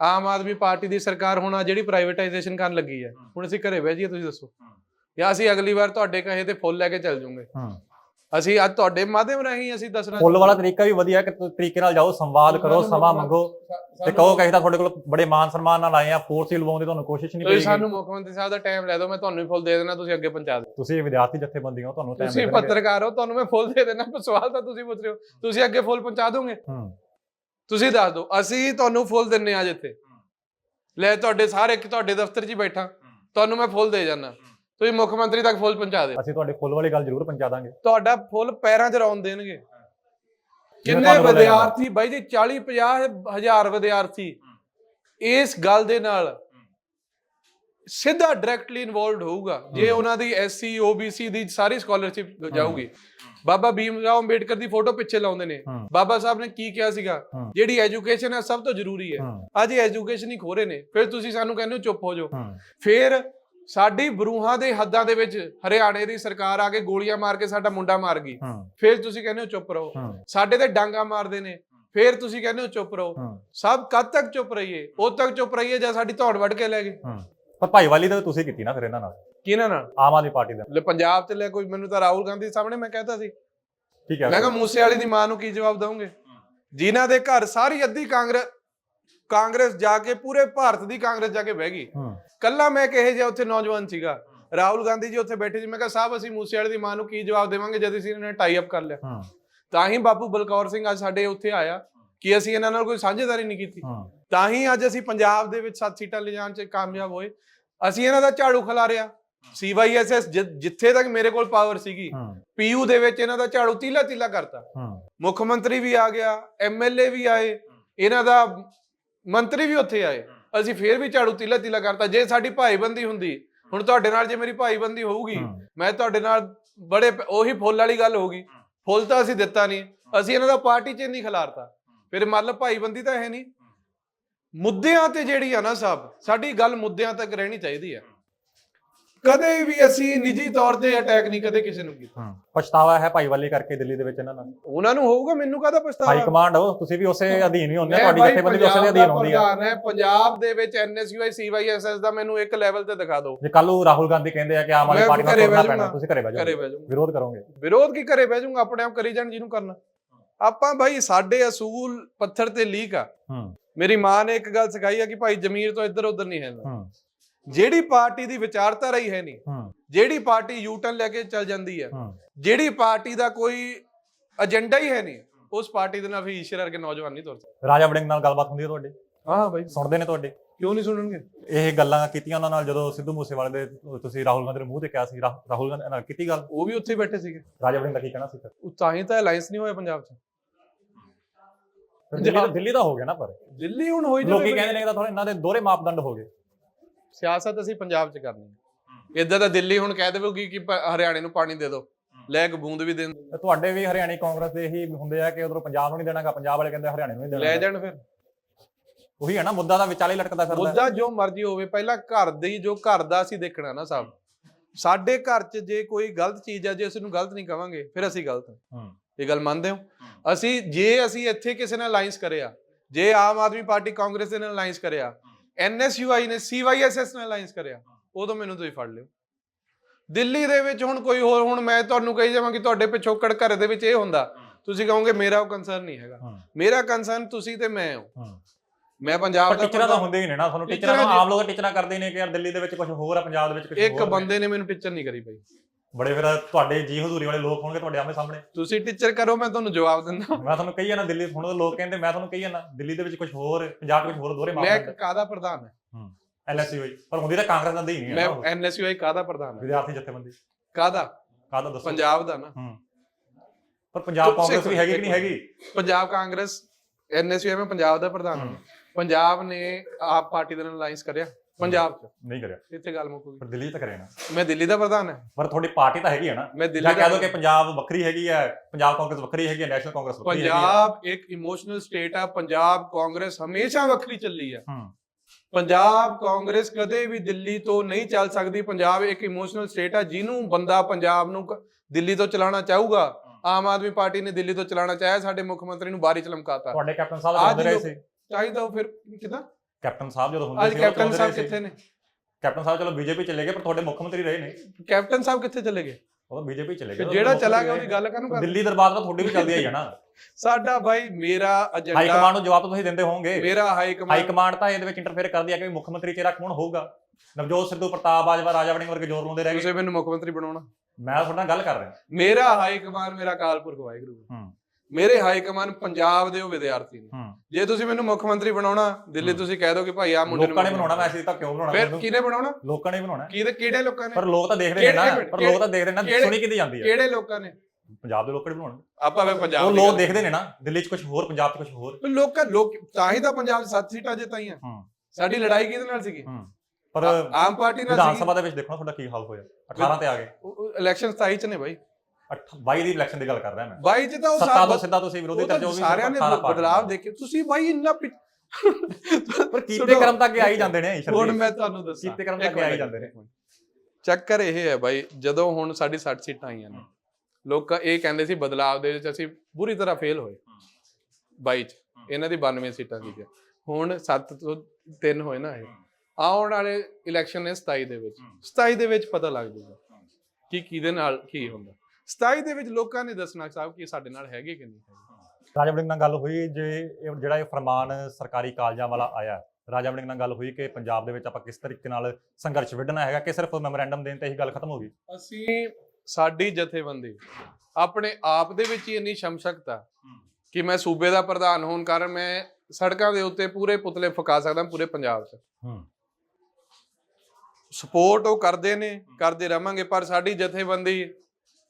ਆਮ ਆਦਮੀ ਪਾਰਟੀ ਦੀ ਸਰਕਾਰ ਹੁਣ ਆ ਜਿਹੜੀ ਪ੍ਰਾਈਵੇਟਾਈਜੇਸ਼ਨ ਕਰਨ ਲੱਗੀ ਹੈ। ਹੁਣ ਅਸੀਂ ਘਰੇ ਬਹਿ ਜਾਈਏ ਤੁਸੀਂ ਦੱਸੋ। ਜਾਂ ਅਸੀਂ ਅਗਲੀ ਵਾਰ ਤੁਹਾਡੇ ਕਹੇ ਤੇ ਫੁੱਲ ਲੈ ਕੇ ਚੱਲ ਜੂਗੇ। ਅਸੀਂ ਅੱਜ ਤੁਹਾਡੇ ਮਾਧਿਅਮ ਰਾਹੀਂ ਅਸੀਂ ਦੱਸਣਾ ਫੁੱਲ ਵਾਲਾ ਤਰੀਕਾ ਵੀ ਵਧੀਆ ਹੈ ਕਿ ਤੁਸੀਂ ਤਰੀਕੇ ਨਾਲ ਜਾਓ ਸੰਵਾਦ ਕਰੋ ਸਮਾਂ ਮੰਗੋ ਤੇ ਕਹੋ ਤਾਂ ਤੁਹਾਡੇ ਕੋਲ ਬੜੇ ਮਾਨ ਸਨਮਾਨ ਨਾਲ ਆਏ ਆ ਫੋਰਸ ਹੀ ਲਵਾਉਣ ਦੀ ਤੁਹਾਨੂੰ ਕੋਸ਼ਿਸ਼ ਨਹੀਂ ਪਈ ਸਾਨੂੰ ਮੁੱਖ ਮੰਤਰੀ ਸਾਹਿਬ ਦਾ ਟਾਈਮ ਲੈ ਦਿਓ ਮੈਂ ਤੁਹਾਨੂੰ ਵੀ ਫੁੱਲ ਦੇ ਦੇਣਾ ਤੁਸੀਂ ਅੱਗੇ ਪਹੁੰਚਾ ਦਿਓ। ਤੁਸੀਂ ਵਿਦਿਆਰਥੀ ਜਥੇਬੰਦੀ ਹੋ ਤੁਹਾਨੂੰ time ਤੁਸੀਂ। ਪੱਤਰਕਾਰ ਹੋ ਤੁਹਾਨੂੰ ਮੈਂ ਫੁੱਲ ਦੇ ਦੇਣਾ ਪਰ ਸਵਾਲ ਤਾਂ ਤੁਸੀਂ ਪੁੱਛ ਰਹੇ ਹੋ। ਤੁਸੀਂ ਅੱਗੇ ਫੁੱਲ ਪਹੁੰਚਾ ਦੋਗੇ? ਹੂੰ। ਤੁਸੀਂ ਦੱਸ ਦਿਓ ਅਸੀਂ ਤੁਹਾਨੂੰ ਫੁੱਲ ਦਿੰਨੇ ਆ ਜਿੱਥੇ ਲੈ ਤੁਹਾਡੇ ਸਾਰੇ ਕਿ ਤੁਹਾਡੇ ਦਫ਼ਤਰ 'ਚ ਹੀ ਬੈਠਾ। ਤੁਹਾਨੂੰ ਮੈਂ ਫੁੱਲ ਦੇ ਜਾਣਾ ਤੁਸੀਂ ਮੁੱਖ ਮੰਤਰੀ ਤੱਕ ਫੁੱਲ ਪਹੁੰਚਾ ਦਿਓ। ਅਸੀਂ ਤੁਹਾਡੇ ਫੁੱਲ ਵਾਲੀ ਗੱਲ ਜ਼ਰੂਰ ਪਹੁੰਚਾ ਦਾਂਗੇ। ਤੁਹਾਡਾ ਫੁੱਲ ਪੈਰਾਂ 'ਚ ਰੌਣ ਦੇਣਗੇ। ਕਿੰਨੇ। ਵਿਦਿਆਰਥੀ ਬਾਈ ਜੀ 40 50 ਹਜ਼ਾਰ ਵਿਦਿਆਰਥੀ ਇਸ ਗੱਲ ਦੇ ਨਾਲ ਸਿੱਧਾ ਡਾਇਰੈਕਟਲੀ ਇਨਵੋਲਵਡ ਹੋਊਗਾ। ਜੇ। ਉਹਨਾਂ ਦੀ ਐਸਸੀ ਓਬੀਸੀ ਦੀ ਸਾਰੀ ਸਕਾਲਰਸ਼ਿਪ ਜਾਊਗੀ। ਬਾਬਾ ਭੀਮ ਰਾਓ ਅੰਬੇਡਕਰ ਦੀ ਫੋਟੋ ਪਿੱਛੇ ਲਾਉਂਦੇ ਨੇ। ਬਾਬਾ ਸਾਹਿਬ ਨੇ ਕੀ ਕਿਹਾ ਸੀਗਾ। ਜਿਹੜੀ ਐਜੂਕੇਸ਼ਨ ਹੈ ਸਭ ਤੋਂ ਜ਼ਰੂਰੀ ਹੈ। ਅੱਜ ਐਜੂਕੇਸ਼ਨ ਹੀ ਖੋ ਰਹੇ ਨੇ। ਫਿਰ ਤੁਸੀਂ ਸਾਨੂੰ ਕਹਿੰਦੇ ਹੋ ਚੁੱਪ ਹੋ ਜਾਓ। ਫਿਰ ਸਾਡੀ ਬਰੂਹਾਂ ਦੇ ਹੱਦਾਂ ਦੇ ਵਿੱਚ ਹਰਿਆਣੇ ਦੀ ਸਰਕਾਰ ਆ ਕੇ ਗੋਲੀਆਂ ਮਾਰ ਕੇ ਸਾਡਾ ਮੁੰਡਾ ਮਾਰ ਗਈ। ਫਿਰ ਤੁਸੀਂ ਕਹਿੰਦੇ ਹੋ ਚੁੱਪ ਰਹੋ। ਸਾਡੇ ਤੇ ਡਾਂਗਾ ਮਾਰਦੇ ਨੇ। ਫਿਰ ਤੁਸੀਂ ਕਹਿੰਦੇ ਹੋ ਚੁੱਪ ਰਹੋ। ਸਭ ਕਦ ਤੱਕ ਚੁੱਪ ਰਹੀਏ? ਉਦ ਤੱਕ ਚੁੱਪ ਰਹੀਏ ਜਦ ਸਾਡੀ ਧੌਣ ਵੱਢ ਕੇ ਲੈ ਗਏ। ਪਰ ਭਾਈਵਾਲੀ ਤਾਂ ਤੁਸੀਂ ਕੀਤੀ ਨਾ ਫਿਰ ਇਹਨਾਂ ਨਾਲ। ਕਿਹਨਾਂ ਨਾਲ? ਆਮ ਆਦਮੀ ਪਾਰਟੀ ਦਾ। ਲੈ ਪੰਜਾਬ ਚ ਲੈ ਕੋਈ ਮੈਨੂੰ ਤਾਂ ਰਾਹੁਲ ਗਾਂਧੀ ਸਾਹਮਣੇ ਮੈਂ ਕਹਿਤਾ ਸੀ। ਠੀਕ ਹੈ। ਮੈਂ ਕਿਹਾ ਮੂਸੇ ਵਾਲੀ ਦੀ ਮਾਂ ਨੂੰ ਕੀ ਜਵਾਬ ਦਵਾਂਗੇ? ਜਿਨ੍ਹਾਂ ਦੇ ਘਰ ਸਾਰੀ ਅੱਧੀ ਕਾਂਗਰਸ ਕਾਂਗਰਸ ਜਾ ਕੇ ਪੂਰੇ ਭਾਰਤ ਦੀ ਕਾਂਗਰਸ ਜਾ ਕੇ ਬਹਿ ਗਈ। ਕੱਲਾ ਮੈਂ ਕਹੇ ਜਿਹਾ ਉੱਥੇ ਨੌਜਵਾਨ ਸੀਗਾ। ਰਾਹੁਲ ਗਾਂਧੀ ਜੀ ਉੱਥੇ ਬੈਠੇ ਸੀ। ਮੈਂ ਕਿਹਾ ਸਾਹਿਬ ਅਸੀਂ ਮੂਸੇ ਵਾਲੇ ਦੀ ਮਾਂ ਨੂੰ ਕੀ ਜਵਾਬ ਦੇਵਾਂਗੇ ਜਦ ਅਸੀਂ ਇਹਨਾਂ ਨੇ ਟਾਈ ਅਪ ਕਰ ਲਿਆ? ਤਾਂ ਹੀ ਬਾਪੂ ਬਲਕੌਰ ਸਿੰਘ ਅੱਜ ਸਾਡੇ ਉੱਥੇ ਆਇਆ ਕਿ ਅਸੀਂ ਇਹਨਾਂ ਨਾਲ ਕੋਈ ਸਾਂਝੇਦਾਰੀ ਨਹੀਂ ਕੀਤੀ। ਤਾਂ ਹੀ ਅੱਜ ਅਸੀਂ ਪੰਜਾਬ ਦੇ ਵਿੱਚ ਸੱਤ ਸੀਟਾਂ ਲਿਜਾਣ 'ਚ ਕਾਮਯਾਬ ਹੋਏ। ਅਸੀਂ ਇਹਨਾਂ ਦਾ ਝਾੜੂ ਖਿਲਾਰਿਆ ਸੀਵਾਈਐਸਐਸ ਜਿੱਥੇ ਤੱਕ ਮੇਰੇ ਕੋਲ ਪਾਵਰ ਸੀਗੀ ਪੀਯੂ ਦੇ ਵਿੱਚ ਇਹਨਾਂ ਦਾ ਝਾੜੂ ਤੀਲਾ ਤੀਲਾ ਕਰਤਾ ਮੁੱਖ ਮੰਤਰੀ ਵੀ ਆ ਗਿਆ ਐਮਐਲਏ ਵੀ ਆਏ। ਇਹਨਾਂ ਦਾ ਮੰਤਰੀ ਵੀ ਉੱਥੇ ਆਏ। ਅਸੀਂ ਫੇਰ ਵੀ ਝਾੜੂ ਤੀਲਾ ਤੀਲਾ ਕਰਤਾ। ਜੇ ਸਾਡੀ ਭਾਈਬੰਦੀ ਹੁੰਦੀ ਹੁਣ ਤੁਹਾਡੇ ਨਾਲ ਜੇ ਮੇਰੀ ਭਾਈਬੰਦੀ ਹੋਊਗੀ। ਮੈਂ ਤੁਹਾਡੇ ਨਾਲ ਬੜੇ ਉਹੀ ਫੁੱਲ ਵਾਲੀ ਗੱਲ ਹੋਊਗੀ। ਫੁੱਲ ਤਾਂ ਅਸੀਂ ਦਿੱਤਾ ਨਹੀਂ। ਅਸੀਂ ਇਹਨਾਂ ਦਾ ਪਾਰਟੀ 'ਚ ਨਹੀਂ ਖਿਲਾਰਤਾ ਫਿਰ ਮਤਲਬ ਭਾਈਬੰਦੀ ਤਾਂ ਹੈ ਨਹੀਂ। ਮੁੱਦਿਆਂ ਤੇ ਜਿਹੜੀ ਆ ਨਾ ਸਭ ਸਾਡੀ ਗੱਲ ਮੁੱਦਿਆਂ ਤੱਕ ਰਹਿਣੀ ਚਾਹੀਦੀ ਹੈ ਕਦੇ ਵੀ ਅਸੀਂ ਨਿੱਜੀ ਤੌਰ ਤੇ ਅਟੈਕ ਨਹੀਂ ਕਦੇ ਕਿਸੇ ਨੂੰ ਕੀਤਾ। ਹੂੰ ਪਛਤਾਵਾ ਹੈ ਭਾਈਵਾਲੀ ਕਰਕੇ ਦਿੱਲੀ ਦੇ ਵਿੱਚ ਇਹਨਾਂ ਨਾਲ। ਉਹਨਾਂ ਨੂੰ ਹੋਊਗਾ ਮੈਨੂੰ ਕਾਹਦਾ ਹਾਈ ਪਛਤਾਵਾ ਕਮਾਂਡ ਹੋ ਤੁਸੀਂ ਵੀ ਉਸੇ ਅਧੀਨ ਹੀ ਹੁੰਦੇ ਤੁਹਾਡੀ ਜਥੇਬੰਦੀ ਵੀ ਉਸੇ ਦੇ ਅਧੀਨ ਹੁੰਦੀ ਆ। ਹੈ ਪੰਜਾਬ ਦੇ ਵਿੱਚ ਐਨਐਸਯੂਆਈ ਸੀਵਾਈਐਸਐਸ ਦਾ ਮੈਨੂੰ ਇੱਕ ਲੈਵਲ ਤੇ ਦਿਖਾ ਦਿਓ। ਜੇ ਕੱਲ ਨੂੰ ਰਾਹੁਲ ਗਾਂਧੀ ਕਹਿੰਦੇ ਆ ਕਿ ਆਮ ਆਦਮੀ ਮੈਂ ਪਾਰਟੀ ਨਾਲ ਘਰੇ ਬਹਿ ਪੈਣਾ ਜਾਊਂਗਾ। ਤੁਸੀਂ ਘਰੇ ਬਹਿ ਜਾਓ। ਬਹਿ ਜਾਊਂਗਾ। ਵਿਰੋਧ ਕਰੋਗੇ? ਵਿਰੋਧ ਕੀ ਘਰੇ ਬਹਿ ਜਾਊਂਗਾ? ਆਪਣੇ ਆਪ ਕਰੀ ਜਾਣ ਜਿਹਨੂੰ ਕਰਨਾ। ਆਪਾਂ ਭਾਈ ਸਾਡੇ ਅਸੂਲ ਪੱਥਰ ਤੇ ਲੀਕ ਆ। ਹੂੰ। ਮੇਰੀ ਮਾਂ ਨੇ ਇੱਕ ਗੱਲ ਸਿਖਾਈ ਆ ਕਿ ਭਾਈ ਜ਼ਮੀਰ ਤੋਂ ਇੱਧਰ ਉੱਧਰ ਨਹੀਂ ਹੈ ਹੂੰ। ਜਿਹੜੀ ਪਾਰਟੀ ਦੀ ਵਿਚਾਰਧਾਰਾ ਹੀ ਹੈ ਨਹੀਂ ਜਿਹੜੀ ਪਾਰਟੀ ਯੂਟਰਨ ਲੈ ਕੇ ਚੱਲ ਜਾਂਦੀ ਹੈ ਜਿਹੜੀ ਪਾਰਟੀ ਦਾ ਕੋਈ ਏਜੰਡਾ ਹੀ ਹੈ ਨਹੀਂ ਉਸ ਪਾਰਟੀ ਦੇ ਨਾਲ ਫਿਰ ਈਸ਼ਰ ਵਰਗੇ ਨੌਜਵਾਨ ਨਹੀਂ ਤੁਰ ਸਕਦੇ। ਰਾਜਾ ਵੜਿੰਗ ਨਾਲ ਗੱਲਬਾਤ ਹੁੰਦੀ ਹੈ ਤੁਹਾਡੀ? ਹਾਂ ਬਾਈ। ਸੁਣਦੇ ਨੇ ਤੁਹਾਡੇ? ਕਿਉਂ ਨਹੀਂ ਸੁਣਨਗੇ? ਇਹ ਗੱਲਾਂ ਕੀਤੀਆਂ ਉਹਨਾਂ ਨਾਲ ਜਦੋਂ ਸਿੱਧੂ ਮੂਸੇਵਾਲੇ ਦੇ ਤੁਸੀਂ ਰਾਹੁਲ ਗਾਂਧੀ ਦੇ ਮੂੰਹ ਤੇ ਕਿਹਾ ਸੀ ਰਾਹ- ਰਾਹੁਲ ਗਾਂਧੀ ਨਾਲ ਕੀਤੀ ਗੱਲ? ਉਹ ਵੀ ਉੱਥੇ ਬੈਠੇ ਸੀਗੇ। ਰਾਜਾ ਵੜਿੰਗ ਦਾ ਕੀ ਕਹਿਣਾ ਸੀ ਉਹ ਤਾਂ ਹੀ ਤਾਂ ਅਲਾਈਅੰਸ ਨਹੀਂ ਹੋਇਆ ਪੰਜਾਬ 'ਚ। ਦਿੱਲੀ ਦਾ- ਹੋ ਗਿਆ ਨਾ ਪਰ। ਦਿੱਲੀ ਹੁਣ ਹੋਈ ਲੋਕੀ ਜਾਵੇ ਕਹਿੰਦੇ ਨੇ ਕਿ ਤਾਂ ਥੋੜਾ ਇਹਨਾਂ ਦੇ ਦੋਹਰੇ ਮਾਪਦੰਡ ਹੋ ਗਏ। ਸਿਆਸਤ ਅਸੀਂ ਪੰਜਾਬ 'ਚ ਕਰਨੀ ਹੈ। ਇਦਾਂ ਤਾਂ ਦਿੱਲੀ ਹੁਣ ਕਹਿ ਦੇਵੇਗੀ ਕਿ ਹਰਿਆਣੇ ਨੂੰ ਪਾਣੀ ਦੇ ਦਿਓ। ਲੈ ਇੱਕ ਬੂੰਦ ਵੀ ਦੇ ਦਿਓ। ਤੇ ਤੁਹਾਡੇ ਵੀ ਹਰਿਆਣੀ ਕਾਂਗਰਸ ਦੇ ਇਹੀ ਹੁੰਦੇ ਆ ਕਿ ਉਧਰੋਂ ਪੰਜਾਬ ਨੂੰ ਨਹੀਂ ਦੇਣਾਗਾ ਪੰਜਾਬ ਵਾਲੇ ਕਹਿੰਦੇ ਹਰਿਆਣੇ ਨੂੰ ਨਹੀਂ ਲੈ ਦੇਣਾ ਜਾਣ ਫਿਰ। ਉਹੀ ਹੈ ਨਾ ਮੁੱਦਾ ਤਾਂ ਵਿਚਾਲੇ ਲਟਕਦਾ ਫਿਰਦਾ। ਮੁੱਦਾ ਜੋ ਮਰਜ਼ੀ ਹੋਵੇ ਪਹਿਲਾਂ ਘਰ ਦੀ ਜੋ ਘਰ ਦਾ ਅਸੀਂ ਦੇਖਣਾ ਨਾ ਸਭ। ਸਾਡੇ ਘਰ 'ਚ ਜੇ ਕੋਈ ਗਲਤ ਚੀਜ਼ ਹੈ ਜੇ ਅਸੀਂ ਨੂੰ ਗਲਤ ਨਹੀਂ ਕਵਾਂਗੇ ਫਿਰ ਅਸੀਂ ਗਲਤ ਹਾਂ। ਹੂੰ। ਇਹ ਗੱਲ ਮੰਨਦੇ ਹੋ? ਅਸੀਂ ਜੇ ਅਸੀਂ ਇੱਥੇ ਕਿਸੇ ਨਾਲ ਅਲਾਈਅੰਸ ਕਰਿਆ ਜੇ ਆਮ ਆਦਮੀ ਪਾਰਟੀ ਕਾਂਗਰਸ ਦੇ ਨਾਲ ਅਲਾਈਅੰਸ ਕਰਿਆ ਐਨਐਸਯੂਆਈ ਨੇ ਸੀਵਾਈਐਸਐਸ ਨਾਲ ਅਲਾਈਅੰਸ ਕਰਿਆ। ਉਦੋਂ ਮੈਨੂੰ ਤੁਸੀਂ ਫੜ ਲਿਓ। ਦਿੱਲੀ ਦੇ ਵਿੱਚ ਹੁਣ ਕੋਈ ਹੋਰ ਹੁਣ ਮੈਂ ਤੁਹਾਨੂੰ ਕਹੀ ਜਾਵਾਂ ਕਿ ਤੁਹਾਡੇ ਪਿਛੋਕੜ ਘਰ ਦੇ ਵਿੱਚ ਇਹ ਹੁੰਦਾ। ਤੁਸੀਂ ਕਹੋਗੇ ਮੇਰਾ ਉਹ ਕੰਸਰਨ ਨਹੀਂ ਹੈਗਾ। ਮੇਰਾ ਕੰਸਰਨ ਤੁਸੀਂ ਤੇ ਮੈਂ ਹਾਂ। ਮੈਂ ਪੰਜਾਬ ਦਾ ਟੀਚਰਾਂ ਤਾਂ ਹੁੰਦੇ ਹੀ ਨੇ ਨਾ ਤੁਹਾਨੂੰ ਟੀਚਰਾਂ ਨੂੰ ਆਮ ਲੋਕ ਟੀਚਰਾਂ ਕਰਦੇ ਨੇ ਕਿ ਯਾਰ ਦਿੱਲੀ ਦੇ ਵਿੱਚ ਕੁਝ ਹੋਰ ਆ ਪੰਜਾਬ ਦੇ ਵਿੱਚ ਕੁਝ ਇੱਕ ਹੋਰ ਨੇ। ਬੰਦੇ ਨੇ ਮੈਨੂੰ ਟੀਚਰ ਨਹੀਂ ਕਰੀ ਪਈ ਬੜੇ ਫਿਰ ਤੁਹਾਡੇ ਜੀ ਹਜ਼ੂਰੀ ਵਾਲੇ ਲੋਕ ਹੋਣਗੇ ਤੁਹਾਡੇ ਆਮੇ ਸਾਹਮਣੇ। ਤੁਸੀਂ ਟੀਚਰ ਕਰੋ ਮੈਂ ਤੁਹਾਨੂੰ ਜਵਾਬ ਦਿੰਦਾ। ਮੈਂ ਤੁਹਾਨੂੰ ਕਹੀ ਜਾਣਾ ਦਿੱਲੀ ਹੁਣ ਲੋਕ ਕਹਿੰਦੇ ਮੈਂ ਤੁਹਾਨੂੰ ਕਹੀ ਜਾਣਾ ਦਿੱਲੀ ਦੇ ਵਿੱਚ ਕੁਝ ਹੋਰ ਪੰਜਾਬ ਵਿੱਚ ਹੋਰ ਦੋਹਰੇ ਮੈਂ ਇੱਕ ਕਾਦਾ ਪ੍ਰਧਾਨ ਹੈ? ਐਲਐਸਸੀ ਹੋਈ। ਪਰ ਹੁੰਦੀ ਤਾਂ ਕਾਂਗਰਸ ਦਾ ਹੀ ਨਹੀਂ ਹੈ ਮੈਂ ਨਾ। ਐਨਐਸਯੂਆਈ ਕਾਦਾ ਪ੍ਰਧਾਨ ਹੈ? ਵਿਦਿਆਰਥੀ ਜਥੇਬੰਦੀ। ਕਾਦਾ ਕਾਹਦਾ ਦੱਸੋ? ਪੰਜਾਬ ਦਾ ਨਾ। ਹੂੰ। ਪਰ ਪੰਜਾਬ ਕਾਂਗਰਸ ਵੀ ਹੈਗੀ ਕਿ ਨਹੀਂ ਹੈਗੀ? ਪੰਜਾਬ ਕਾਂਗਰਸ ਐਨਐਸਯੂ ਮੈਂ ਪੰਜਾਬ ਦਾ ਪ੍ਰਧਾਨ ਹਾਂ। ਪੰਜਾਬ ਨੇ ਆਪ ਪਾਰਟੀ ਦੇ ਨਾਲ ਅਲਾਈਅੰਸ ਕਰਿਆ। ਪੰਜਾਬ। ਚ ਨਹੀਂ ਕਰਿਆ। ਇੱਥੇ ਗੱਲ ਮੁੱਕ ਪਰ ਦਿੱਲੀ ਤਾਂ ਕਰਿਆ ਨਾ। ਮੈਂ ਦਿੱਲੀ ਦਾ ਪ੍ਰਧਾਨ ਹਾਂ। ਪਰ ਤੁਹਾਡੀ ਪਾਰਟੀ ਤਾਂ ਹੈਗੀ ਹੈ ਨਾ। ਮੈਂ ਦਿੱਲੀ ਜਾਂ ਕਹਿ ਦੋ ਦਾ ਕਿ ਪੰਜਾਬ ਵੱਖਰੀ ਹੈਗੀ ਹੈ ਪੰਜਾਬ ਕਾਂਗਰਸ ਵੱਖਰੀ ਹੈਗੀ ਹੈ ਨੈਸ਼ਨਲ ਕਾਂਗਰਸ ਵੱਖਰੀ ਹੈਗੀ ਹੈ ਪੰਜਾਬ ਇੱਕ ਇਮੋਸ਼ਨਲ ਸਟੇਟ ਆ ਪੰਜਾਬ ਕਾਂਗਰਸ ਹਮੇਸ਼ਾ ਵੱਖਰੀ ਚੱਲੀ ਆ। ਹੂੰ। ਪੰਜਾਬ ਕਾਂਗਰਸ ਕਦੇ ਵੀ ਦਿੱਲੀ ਤੋਂ ਨਹੀਂ ਚੱਲ ਸਕਦੀ। ਪੰਜਾਬ ਇੱਕ ਇਮੋਸ਼ਨਲ ਸਟੇਟ ਆ ਜਿਹਨੂੰ ਬੰਦਾ ਪੰਜਾਬ ਨੂੰ ਦਿੱਲੀ ਤੋਂ ਚਲਾਉਣਾ ਚਾਹੂਗਾ। ਆਮ ਆਦਮੀ ਪਾਰਟੀ ਨੇ ਦਿੱਲੀ ਤੋਂ ਚਲਾਉਣਾ ਚਾਹਿਆ ਸਾਡੇ ਮੁੱਖ ਮੰਤਰੀ ਨੂੰ ਬਾਰੀ ਚ ਲਮਕਾਤਾ। ਤੁਹਾਡੇ ਕੈਪਟਨ ਸਾਹਿਬ ਰਹੇ ਸੀ। ਚਾਹੀਦਾ ਫਿਰ ਕਿਦਾਂ? ਕੈਪਟਨ ਸਾਹਿਬ ਜਦੋਂ ਹੁੰਦੇ ਅੱਜ ਉਹ ਕੈਪਟਨ ਚਾਹੁੰਦੇ ਸਾਹਿਬ ਰਹੇ। ਕਿੱਥੇ ਨੇ? ਕੈਪਟਨ ਸਾਹਿਬ ਚਲੋ ਬੀਜੇਪੀ ਚਲੇ ਗਏ ਪਰ ਤੁਹਾਡੇ ਮੁੱਖ ਮੰਤਰੀ ਰਹੇ ਨੇ। ਕੈਪਟਨ ਸਾਹਿਬ ਕਿੱਥੇ ਚਲੇ ਗਏ? ਉਹ ਤਾਂ ਬੀਜੇਪੀ ਚਲੇ ਫਿਰ ਗਏ ਜਿਹੜਾ ਚਲਾ ਗਿਆ ਉਹਦੀ ਗੱਲ ਕਾਹਨੂੰ ਕਰ ਦਿੱਲੀ ਦਰਬਾਰ ਤਾਂ ਤੁਹਾਡੀ ਵੀ ਚੱਲਦੀ ਆਈ ਹੈ ਨਾ। ਸਾਡਾ ਭਾਈ ਮੇਰਾ ਹਾਈ ਏਜੰਡਾ ਕਮਾਂਡ ਨੂੰ ਜਵਾਬ ਤਾਂ ਤੁਸੀਂ ਦਿੰਦੇ ਹੋਵੋਗੇ। ਮੇਰਾ ਹਾਈ ਹਾਈ ਕਮਾਂਡ ਕਮਾਂਡ ਤਾਂ ਇਹਦੇ ਵਿੱਚ ਇੰਟਰਫੇਅਰ ਕਰਦੀ ਹੈ ਕਿ ਮੁੱਖ ਮੰਤਰੀ ਚਿਹਰਾ ਕੌਣ ਹੋਊਗਾ? ਨਵਜੋਤ ਸਿੱਧੂ ਪ੍ਰਤਾਪ ਬਾਜਵਾ ਰਾਜਾ ਵੜਿੰਗ ਵਰਗੇ ਜ਼ੋਰ ਲਾਉਂਦੇ ਰਹਿ। ਗਏ ਤੁਸੀਂ ਮੈਨੂੰ ਮੁੱਖ ਮੰਤਰੀ ਬਣਾਉਣਾ। ਮੈਂ ਤੁਹਾਡੇ ਨਾਲ ਗੱਲ ਕਰ ਰਿਹਾ। ਮੇਰਾ ਹਾਈ ਕਮਾਂਡ ਮੇਰਾ ਕਾਲਪੁਰਖ ਵਾਹਿਗੁਰੂ। ਹੈ। ਮੇਰੇ ਹਾਈ ਕਮਾਂਡ ਪੰਜਾਬ ਦੇ ਉਹ ਵਿਦਿਆਰਥੀ ਨੇ। ਹੂੰ। ਜੇ ਤੁਸੀਂ ਮੈਨੂੰ ਮੁੱਖ ਮੰਤਰੀ ਬਣਾਉਣਾ ਦਿੱਲੀ। ਤੁਸੀਂ ਕਹਿ ਦੋ ਕਿ ਭਾਈ ਆ ਮੁੰਡੇ ਲੋਕਾਂ ਨੇ ਬਣਾਉਣਾ ਮੈਂ ਅਸੀਂ ਤਾਂ ਕਿਉਂ ਬਣਾਉਣਾ? ਫਿਰ? ਕਿਹਨੇ ਬਣਾਉਣਾ? ਲੋਕਾਂ ਨੇ ਬਣਾਉਣਾ। ਕਿਹਦੇ ਕਿਹੜੇ ਲੋਕਾਂ ਨੇ? ਪਰ ਲੋਕ ਤਾਂ ਦੇਖਦੇ ਨੇ ਨਾ ਪਰ ਲੋਕ ਤਾਂ ਦੇਖਦੇ ਨੇ ਸੁਣੀ ਕਿੱਦੀ ਜਾਂਦੀ ਹੈ ਕਿਹੜੇ ਲੋਕਾਂ ਨੇ? ਪੰਜਾਬ ਦੇ ਲੋਕਾਂ ਨੇ ਬਣਾਉਣਾ ਆਪਾਂ ਵੇ ਪੰਜਾਬ ਉਹ ਦੀ ਲੋਕ ਦੇਖਦੇ ਨੇ ਨਾ ਦਿੱਲੀ 'ਚ ਕੁਝ ਹੋਰ ਪੰਜਾਬ 'ਚ ਕੁਝ ਹੋਰ। ਲੋਕਾਂ ਲੋਕ ਤਾਂ ਹੀ ਤਾਂ ਪੰਜਾਬ 'ਚ ਸੱਤ ਸੀਟਾਂ ਜਿੱਤਾਈਆਂ ਹੂੰ। ਸਾਡੀ ਲੜਾਈ ਕਿਹਦੇ ਨਾਲ ਸੀਗੀ? ਹੂੰ। ਪਰ ਆ- ਆਮ ਪਾਰਟੀ ਨਾਲ ਵਿਧਾਨ ਸਭਾ ਦੇ ਵਿੱਚ ਦੇਖੋ ਤੁਹਾਡਾ ਕੀ ਹਾਲ ਹੋਇਆ। 18 ਤੇ ਆ ਗਏ। ਇਲੈਕਸ਼ਨ 27 ਚ ਨੇ ਬਾਈ। 22 ਦੀ ਇਲੈਕਸ਼ਨ ਦੀ ਗੱਲ ਕਰ ਰਿਹਾ ਮੈਂ। 22 ਚ ਤਾਂ ਉਹ ਸੱਤਾ ਸਾਰਾ- ਤੋਂ ਸਿੱਧਾ ਤੁਸੀਂ ਵਿਰੋਧੀ ਉਹ ਤਾਂ ਧਿਰ ਜੋ ਵੀ ਸਾਰਿਆਂ ਨੇ ਦਾ। ਦੇਖੇ। ਤੁਸੀਂ ਬਾਈ ਇੰਨਾ ਪਰ ਕੀਤੇ ਕਰਮ ਤਾਂ ਅੱਗੇ ਆ ਹੀ ਜਾਂਦੇ ਨੇ ਹੁਣ। ਮੈਂ ਤੁਹਾਨੂੰ ਦੱਸਾਂ। ਕੀਤੇ ਕਰਮ ਤਾਂ ਅੱਗੇ ਆ ਹੀ ਜਾਂਦੇ ਨੇ। ਚੱਕਰ ਇਹ ਹੈ ਬਾਈ ਜਦੋਂ ਹੁਣ ਸਾਡੀ 60 ਸੀਟਾਂ ਆਈਆਂ ਨੇ ਲੋਕ ਇਹ ਕਹਿੰਦੇ ਸੀ ਬਦਲਾਵ ਦੇ ਵਿੱਚ ਅਸੀਂ ਬੁਰੀ ਤਰ੍ਹਾਂ ਫੇਲ ਹੋਏ। 22 ਚ ਇਹਨਾਂ ਦੀ 92 ਸੀਟਾਂ ਸੀਗੀਆਂ ਹੁਣ 7 ਤੋਂ 3 ਹੋਏ ਨਾ ਇਹ। ਆਉਣ ਵਾਲੇ ਇਲੈਕਸ਼ਨ ਨੇ 27 ਦੇ ਵਿੱਚ। 27 ਦੇ ਵਿੱਚ ਪਤਾ ਲੱਗ ਜਾਊਗਾ ਕਿ ਕਿਹਦੇ ਨਾਲ ਕੀ ਹੁੰਦਾ। 27 ਦੇ ਵਿੱਚ ਲੋਕਾਂ ਨੇ ਦੱਸਣਾ ਸਾਹਿਬ ਕਿ ਸਾਡੇ ਨਾਲ ਹੈਗੇ ਕਿ ਨਹੀਂ ਹੈਗੇ। ਰਾਜਾ ਵੜਿੰਗ ਨਾਲ ਗੱਲ ਹੋਈ ਜੇ ਇਹ ਜਿਹੜਾ ਇਹ ਫਰਮਾਨ ਸਰਕਾਰੀ ਕਾਲਜਾਂ ਵਾਲਾ ਆਇਆ ਰਾਜਾ ਵੜਿੰਗ ਨਾਲ ਗੱਲ ਹੋਈ ਕਿ ਪੰਜਾਬ ਦੇ ਵਿੱਚ ਆਪਾਂ ਕਿਸ ਤਰੀਕੇ ਨਾਲ ਸੰਘਰਸ਼ ਵਿੱਢਣਾ ਹੈਗਾ ਕਿ ਸਿਰਫ ਮੈਮੋਰੈਂਡਮ ਦੇਣ ਤੇ ਹੀ ਗੱਲ ਖਤਮ ਹੋ ਗਈ? ਅਸੀਂ ਸਾਡੀ ਜਥੇਬੰਦੀ ਆਪਣੇ ਆਪ ਦੇ ਵਿੱਚ ਹੀ ਇੰਨੀ ਸ਼ਮਸ਼ਕਤਾ ਕਿ ਮੈਂ ਸੂਬੇ ਦਾ ਪ੍ਰਧਾਨ ਹੋਣ ਕਾਰਨ ਮੈਂ ਸੜਕਾਂ ਦੇ ਉੱਤੇ ਪੂਰੇ ਪੁਤਲੇ ਫੁਕਾ ਸਕਦਾ ਪੂਰੇ ਪੰਜਾਬ 'ਚ। ਸਪੋਰਟ ਉਹ ਕਰਦੇ ਨੇ ਕਰਦੇ ਰਵਾਂਗੇ ਪਰ ਸਾਡੀ ਜਥੇਬੰਦੀ